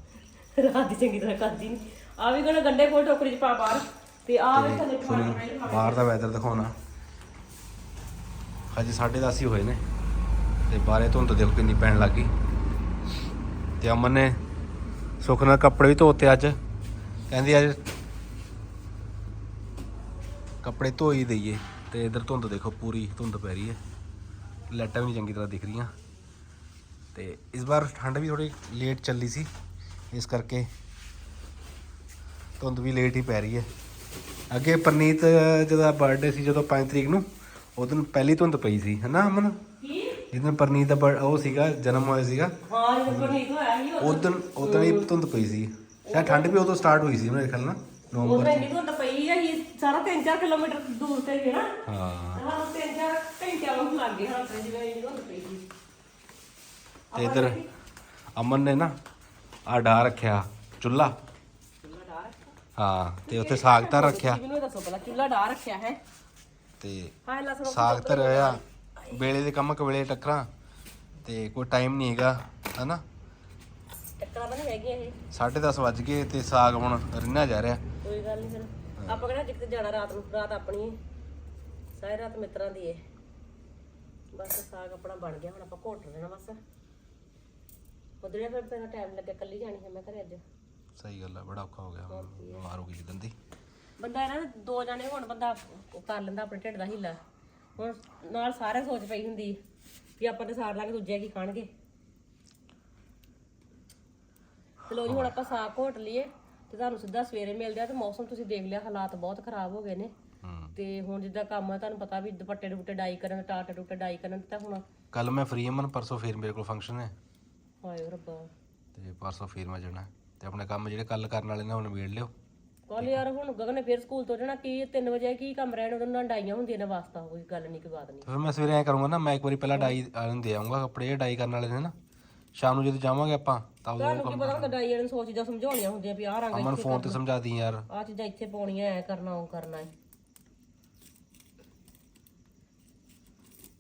S1: ਰਾਤ ਦੀ ਚੰਗੀ ਤਰ੍ਹਾਂ ਕਰਦੀ ਨਹੀਂ ਆ ਵੀ ਗਣਾ ਗੰਡੇ ਕੋਲ ਟੋਕਰੀ ਚ ਪਾ ਬਾਹਰ। ਤੇ ਆ ਵੀ ਥੱਲੇ
S2: ਤੁਹਾਨੂੰ ਬਾਹਰ ਦਾ ਵੈਦਰ ਦਿਖਾਉਣਾ। ਹਜੇ 10:30 ਹੀ ਹੋਏ ਨੇ। ਤੇ ਬਾਹਰੇ ਧੁੰਦ ਦੇਖੋ ਕਿੰਨੀ ਪੈਣ ਲੱਗੀ ਤੇ ਅਮਨ ਨੇ ਸੁੱਖ ਨਾਲ ਕੱਪੜੇ ਵੀ ਧੋਤੇ ਅੱਜ। ਕਹਿੰਦੀ ਅੱਜ ਕੱਪੜੇ ਧੋ ਹੀ ਦਈਏ। ਤੇ ਇਧਰ ਧੁੰਦ ਦੇਖੋ ਪੂਰੀ ਧੁੰਦ ਪੈ ਰਹੀ ਹੈ। ਲਾਈਟਾਂ ਵੀ ਚੰਗੀ ਤਰ੍ਹਾਂ ਦਿਖ ਰਹੀਆਂ। ਤੇ ਇਸ ਵਾਰ ਠੰਡ ਵੀ ਥੋੜੀ ਲੇਟ ਚੱਲੀ ਸੀ। ਇਸ ਕਰਕੇ ਧੁੰਦ ਵੀ ਲੇਟ ਹੀ ਪੈ ਰਹੀ ਹੈ। ਅੱਗੇ ਪਰਨੀਤ ਜਿਹਦਾ ਬਰਥਡੇ ਸੀ ਜਦੋਂ 5 ਤਰੀਕ ਨੂੰ ਉਸ ਦਿਨ ਪਹਿਲੀ ਧੁੰਦ ਪਈ ਸੀ ਹਨਾ ਅਮਨ? ਜਿੱਦਨ ਪਰਨੀਤ ਦਾ ਉਹ ਸੀਗਾ ਜਨਮ ਹੋਇਆ ਸੀਗਾ।
S1: ਹਾਂ ਇਹ ਪਰਨੀਤ ਹੋਇਆ ਸੀ
S2: ਉਸ ਦਿਨ ਉਸ ਦਿਨ ਹੀ ਧੁੰਦ ਪਈ ਸੀ। ਸ਼ਾਇਦ ਠੰਡ ਵੀ ਉਦੋਂ ਸਟਾਰਟ ਹੋਈ ਸੀ ਮੇਰੇ ਖਿਆਲ ਨਾਲ ਨਵੰਬਰ
S1: ਉਹਦੇ ਇੰਨੀ ਧੁੰਦ ਪਈ ਆ ਇਹ ਸਾਰਾ 3-4 ਕਿਲੋਮੀਟਰ ਦੂਰ ਤੇ ਸੀ ਨਾ।
S2: ਹਾਂ।
S1: ਹਾਂ 3-4 ਘੰਟਿਆਂ ਨੂੰ ਲੱਗ ਗਏ ਹਾਂ ਜਿਵੇਂ ਇੰਨੀ ਧੁੰਦ ਪਈ ਸੀ।
S2: ਤੇ ਇਧਰ ਅਮਨ ਨੇ ਨਾ ਆ ਡਾ ਰੱਖਿਆ ਚੁੱਲਾ ਹਾਂ ਤੇ ਉੱਥੇ ਸਾਗ ਤਾਂ ਰੱਖਿਆ।
S1: ਮੈਨੂੰ ਇਹ ਦੱਸੋ ਪਹਿਲਾਂ ਚੁੱਲ੍ਹਾ ਡਾ ਰੱਖਿਆ ਹੈ।
S2: ਤੇ
S1: ਹਾਂ ਲਸਣ
S2: ਸਾਗ ਤਾਂ ਰਿਹਾ। ਵੇਲੇ ਦੇ ਕੰਮ ਕਵੇਲੇ ਟੱਕਰਾਂ। ਤੇ ਕੋਈ ਟਾਈਮ ਨਹੀਂ ਹੈਗਾ ਹਨਾ?
S1: ਟੱਕਰਾਂ ਤਾਂ ਨਹੀਂ ਹੈਗੀਆਂ ਇਹ।
S2: 10:30 ਵੱਜ ਗਏ ਤੇ ਸਾਗ ਹੁਣ ਰਿੰਨ੍ਹਾ ਜਾ ਰਿਹਾ।
S1: ਕੋਈ ਗੱਲ ਨਹੀਂ ਫਿਰ। ਆਪਾਂ ਕਿਹੜਾ ਜਿੱਥੇ ਜਾਣਾ ਰਾਤ ਨੂੰ ਰਾਤ ਆਪਣੀ ਹੈ। ਸਾਰੀ ਰਾਤ ਮਿੱਤਰਾਂ ਦੀ ਹੈ। ਬਸ ਸਾਗ ਆਪਣਾ ਬਣ ਗਿਆ ਹੁਣ ਆਪਾਂ ਘੋਟ ਲੈਣਾ ਬਸ। ਉਧਰੇ ਫਿਰ ਤੇਰਾ ਟਾਈਮ ਲੱਗਿਆ ਕੱਲੀ ਜਾਣੀ ਹੈ ਮੈਂ ਘਰੇ ਅੱਜ।
S2: ਸਹੀ ਗੱਲ ਹੈ ਬੜਾ ਔਖਾ ਹੋ ਗਿਆ ਹੁਣ ਬਿਮਾਰ ਹੋ ਗਈ ਜਿੱਦਣ ਦੀ।
S1: ਬੰਦਾ ਇਹਨਾਂ ਦੇ ਦੋ ਜਾਣੇ ਹੁਣ ਬੰਦਾ ਉਹ ਕਰ ਲੈਂਦਾ ਆਪਣੇ ਢਿੱਡ ਦਾ ਹਿੱਲਾ। ਹੁਣ ਨਾਲ ਸਾਰੇ ਸੋਚ ਪਈ ਹੁੰਦੀ ਕਿ ਆਪਾਂ ਤੇ ਸਾਰ ਲਾ ਕੇ ਦੂਜੇ ਕੀ ਖਾਣਗੇ। ਤੇ ਲੋ ਜੀ ਹੁਣ ਆਪਾਂ ਸਾਗ ਘੋਟ ਲਈਏ ਤੇ ਤੁਹਾਨੂੰ ਸਿੱਧਾ ਸਵੇਰੇ ਮਿਲਦੇ ਆ ਤੇ ਮੌਸਮ ਤੁਸੀਂ ਦੇਖ ਲਿਆ ਹਾਲਾਤ ਬਹੁਤ ਖਰਾਬ ਹੋ ਗਏ ਨੇ।
S2: ਹੂੰ।
S1: ਤੇ ਹੁਣ ਜਿੱਦਾਂ ਕੰਮ ਹੈ ਤੁਹਾਨੂੰ ਪਤਾ ਵੀ ਦੁਪੱਟੇ ਦੁਪੱਟੇ ਡਾਈ ਕਰਨ ਟਾਟੇ ਟੁੱਟੇ ਡਾਈ ਕਰਨ ਤਾਂ ਹੁਣ
S2: ਕੱਲ ਮੈਂ ਫ੍ਰੀ ਅਮਨ ਪਰਸੋਂ ਫੇਰ ਮੇਰੇ ਕੋਲ ਫੰਕਸ਼ਨ ਹੈ
S1: ਹਾਏ ਓ ਰੱਬਾ।
S2: ਤੇ ਪਰਸੋਂ ਫੇਰ ਮੈਂ ਜਾਣਾ। ਹੈ। ਤੇ ਆਪਣੇ ਕੰਮ ਜਿਹੜੇ ਕੱਲ ਕਰਨ ਵਾਲੇ ਨੇ ਉਹ ਨਿਬੇੜ ਲਿਓ।
S1: ਕੱਲ ਯਾਰ ਹੁਣ ਗਗਨ ਨੇ ਫੇਰ ਸਕੂਲ ਤੋਂ ਜਾਣਾ ਕੀ 3 ਵਜੇ ਕੀ ਕੰਮ ਰਹਿਣ ਉਹਦੇ ਨਾਲ ਡਾਈਆਂ ਹੁੰਦੀਆਂ ਨੇ ਵਾਸਤਾ ਕੋਈ ਗੱਲ ਨਹੀਂ ਕੋਈ ਬਾਤ ਨਹੀਂ
S2: ਫਿਰ ਮੈਂ ਸਵੇਰੇ ਐ ਕਰੂੰਗਾ ਨਾ ਮੈਂ ਇੱਕ ਵਾਰੀ ਪਹਿਲਾਂ ਡਾਈ ਵਾਲੇ ਨੂੰ ਦੇ ਆਉਂਗਾ ਕੱਪੜੇ ਡਾਈ ਕਰਨ ਵਾਲੇ ਨੇ ਨਾ ਸ਼ਾਮ ਨੂੰ ਜਦੋਂ ਜਾਵਾਂਗੇ ਆਪਾਂ ਤਾਂ ਉਦੋਂ
S1: ਤੁਹਾਨੂੰ ਕੀ ਪਤਾ ਹੁੰਦਾ ਡਾਈ ਵਾਲੇ ਨੂੰ ਸੌ ਚੀਜ਼ਾਂ ਸਮਝਾਉਣੀਆਂ ਹੁੰਦੀਆਂ ਵੀ ਆਹ ਰੰਗ
S2: ਅਮਨ ਫੋਨ ਤੇ ਸਮਝਾ ਦੀ ਯਾਰ।
S1: ਆਹ ਚੀਜ਼ਾਂ ਇੱਥੇ ਪਾਉਣੀਆਂ ਐ ਕਰਨਾ ਉਹ ਕਰਨਾ ਹੈ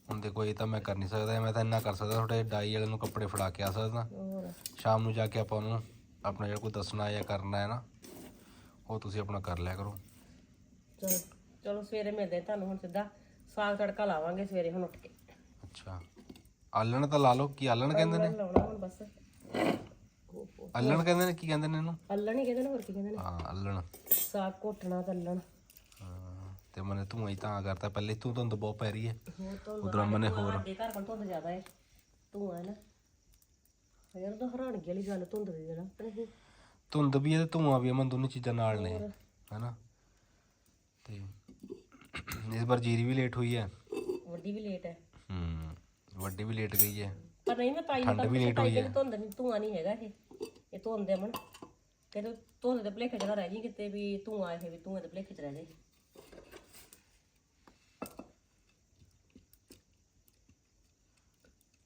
S2: ਹੁਣ ਦੇਖੋ ਇਹ ਤਾਂ ਮੈਂ ਕਰ ਨਹੀਂ ਸਕਦਾ ਮੈਂ ਤਾਂ ਇੰਨਾ ਕਰ ਸਕਦਾ ਤੁਹਾਡੇ ਡਾਈ ਵਾਲੇ ਨੂੰ ਕੱਪੜੇ ਫੜਾ ਕੇ ਆ ਸਕਦਾ।
S1: ਹੋਰ।
S2: ਸ਼ਾਮ ਨੂੰ ਜਾ ਕੇ ਆਪਾਂ ਉਹਨੂੰ ਆਪਣਾ ਜਿਹੜਾ ਕੋਈ ਦੱਸਣਾ ਜਾਂ ਕਰਨਾ ਹੈ ਨਾ ਉਹ ਤੁਸੀਂ ਆਪਣਾ ਕਰ ਲਿਆ ਕਰੋ।
S1: ਚਲੋ ਚਲੋ ਸਵੇਰੇ ਮਿਲਦੇ ਤੁਹਾਨੂੰ ਹੁਣ ਸਿੱਧਾ। ਸਾਗ ਤੜਕਾ ਲਾਵਾਂਗੇ ਸਵੇਰੇ ਹੁਣ ਉੱਠ ਕੇ।
S2: ਅੱਛਾ। ਆਲਣ ਤਾਂ ਲਾ ਲਓ ਕੀ ਆਲਣ ਕਹਿੰਦੇ ਨੇ?
S1: ਲਾਉਣਾ ਹੁਣ ਬਸ।
S2: ਆਲਣ ਕਹਿੰਦੇ ਨੇ ਕੀ ਕਹਿੰਦੇ ਨੇ ਇਹਨੂੰ?
S1: ਅੱਲਣ ਹੀ ਕਹਿੰਦੇ ਨੇ ਹੋਰ ਕੀ ਕਹਿੰਦੇ ਨੇ?
S2: ਹਾਂ ਆਲਣ।
S1: ਸਾਗ ਘੋਟਣਾ ਤੇ ਅੱਲਣ
S2: ਹਾਂ, ਤੇ ਮਨੇ ਧੂਆਂ ਹੀ ਤਾਂ ਕਰਤਾ ਪਹਿਲੇ ਤੂੰ ਧੁੰਦ ਬਹੁਤ ਪੈ ਰਹੀ ਹੈ।
S1: ਹੋਰ ਤੋਂ
S2: ਉਧਰ ਮਨੇ ਹੋਰ
S1: ਸਾਡੇ ਘਰ ਕੋਲ ਧੁੰਦ ਜ਼ਿਆਦਾ ਹੈ। ਤੂੰ ਹੈ ਨਾ। ਯਾਰ ਤਾਂ ਹੈਰਾਨਗੀ ਵਾਲੀ ਗੱਲ ਧੁੰਦ ਦੀ ਜਣਾ। ਨਹੀਂ
S2: ਧੁੰਦ ਵੀ ਹੈ ਤੇ ਧੂਆਂ ਵੀ ਹੈ ਮਨ ਦੋਨੇ ਚੀਜ਼ਾਂ ਨਾਲ ਨੇ ਹੈਨਾ? ਤੇ ਇਸ ਵਾਰ ਜੀਰੀ ਵੀ ਲੇਟ ਹੋਈ ਹੈ
S1: ਵੱਡੀ ਵੀ ਲੇਟ ਹੈ
S2: ਹੂੰ ਵੱਡੀ ਵੀ ਲੇਟ ਗਈ ਹੈ
S1: ਪਰ ਨਹੀਂ ਮੈਂ ਤਾਈ ਨੂੰ
S2: ਠੰਡ ਵੀ late ਹੋਈ ਹੈ।
S1: ਧੁੰਦ ਨਹੀਂ ਧੂਆਂ ਨਹੀਂ ਹੈਗਾ ਇਹ। ਇਹ ਧੁੰਦ ਹੈ ਮਨ ਕਹਿੰਦੇ ਧੁੰਦ ਦੇ ਭਲੇਖੇ ਜਗ੍ਹਾ ਰਹਿ ਜੀ ਕਿਤੇ ਵੀ ਧੂਆਂ ਇਹ ਵੀ ਧੂਆਂ ਦੇ ਭਲੇਖੇ ਚ ਰਹਿ ਜਾਏ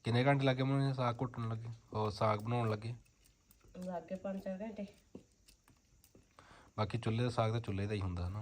S2: ਕਿੰਨੇ ਘੰਟੇ ਲੱਗੇ ਮੈਨੂੰ ਸਾਗ ਕੁੱਟਣ ਲੱਗੇ ਉਹ ਸਾਗ ਬਣਾਉਣ ਲੱਗੇ?
S1: ਲੱਗ ਗਏ 5-4 ਘੰਟੇ।
S2: ਬਾਕੀ ਚੁੱਲ੍ਹੇ ਦਾ ਸਾਗ ਤਾਂ ਚੁੱਲ੍ਹੇ ਦਾ ਹੀ ਹੁੰਦਾ ਨਾ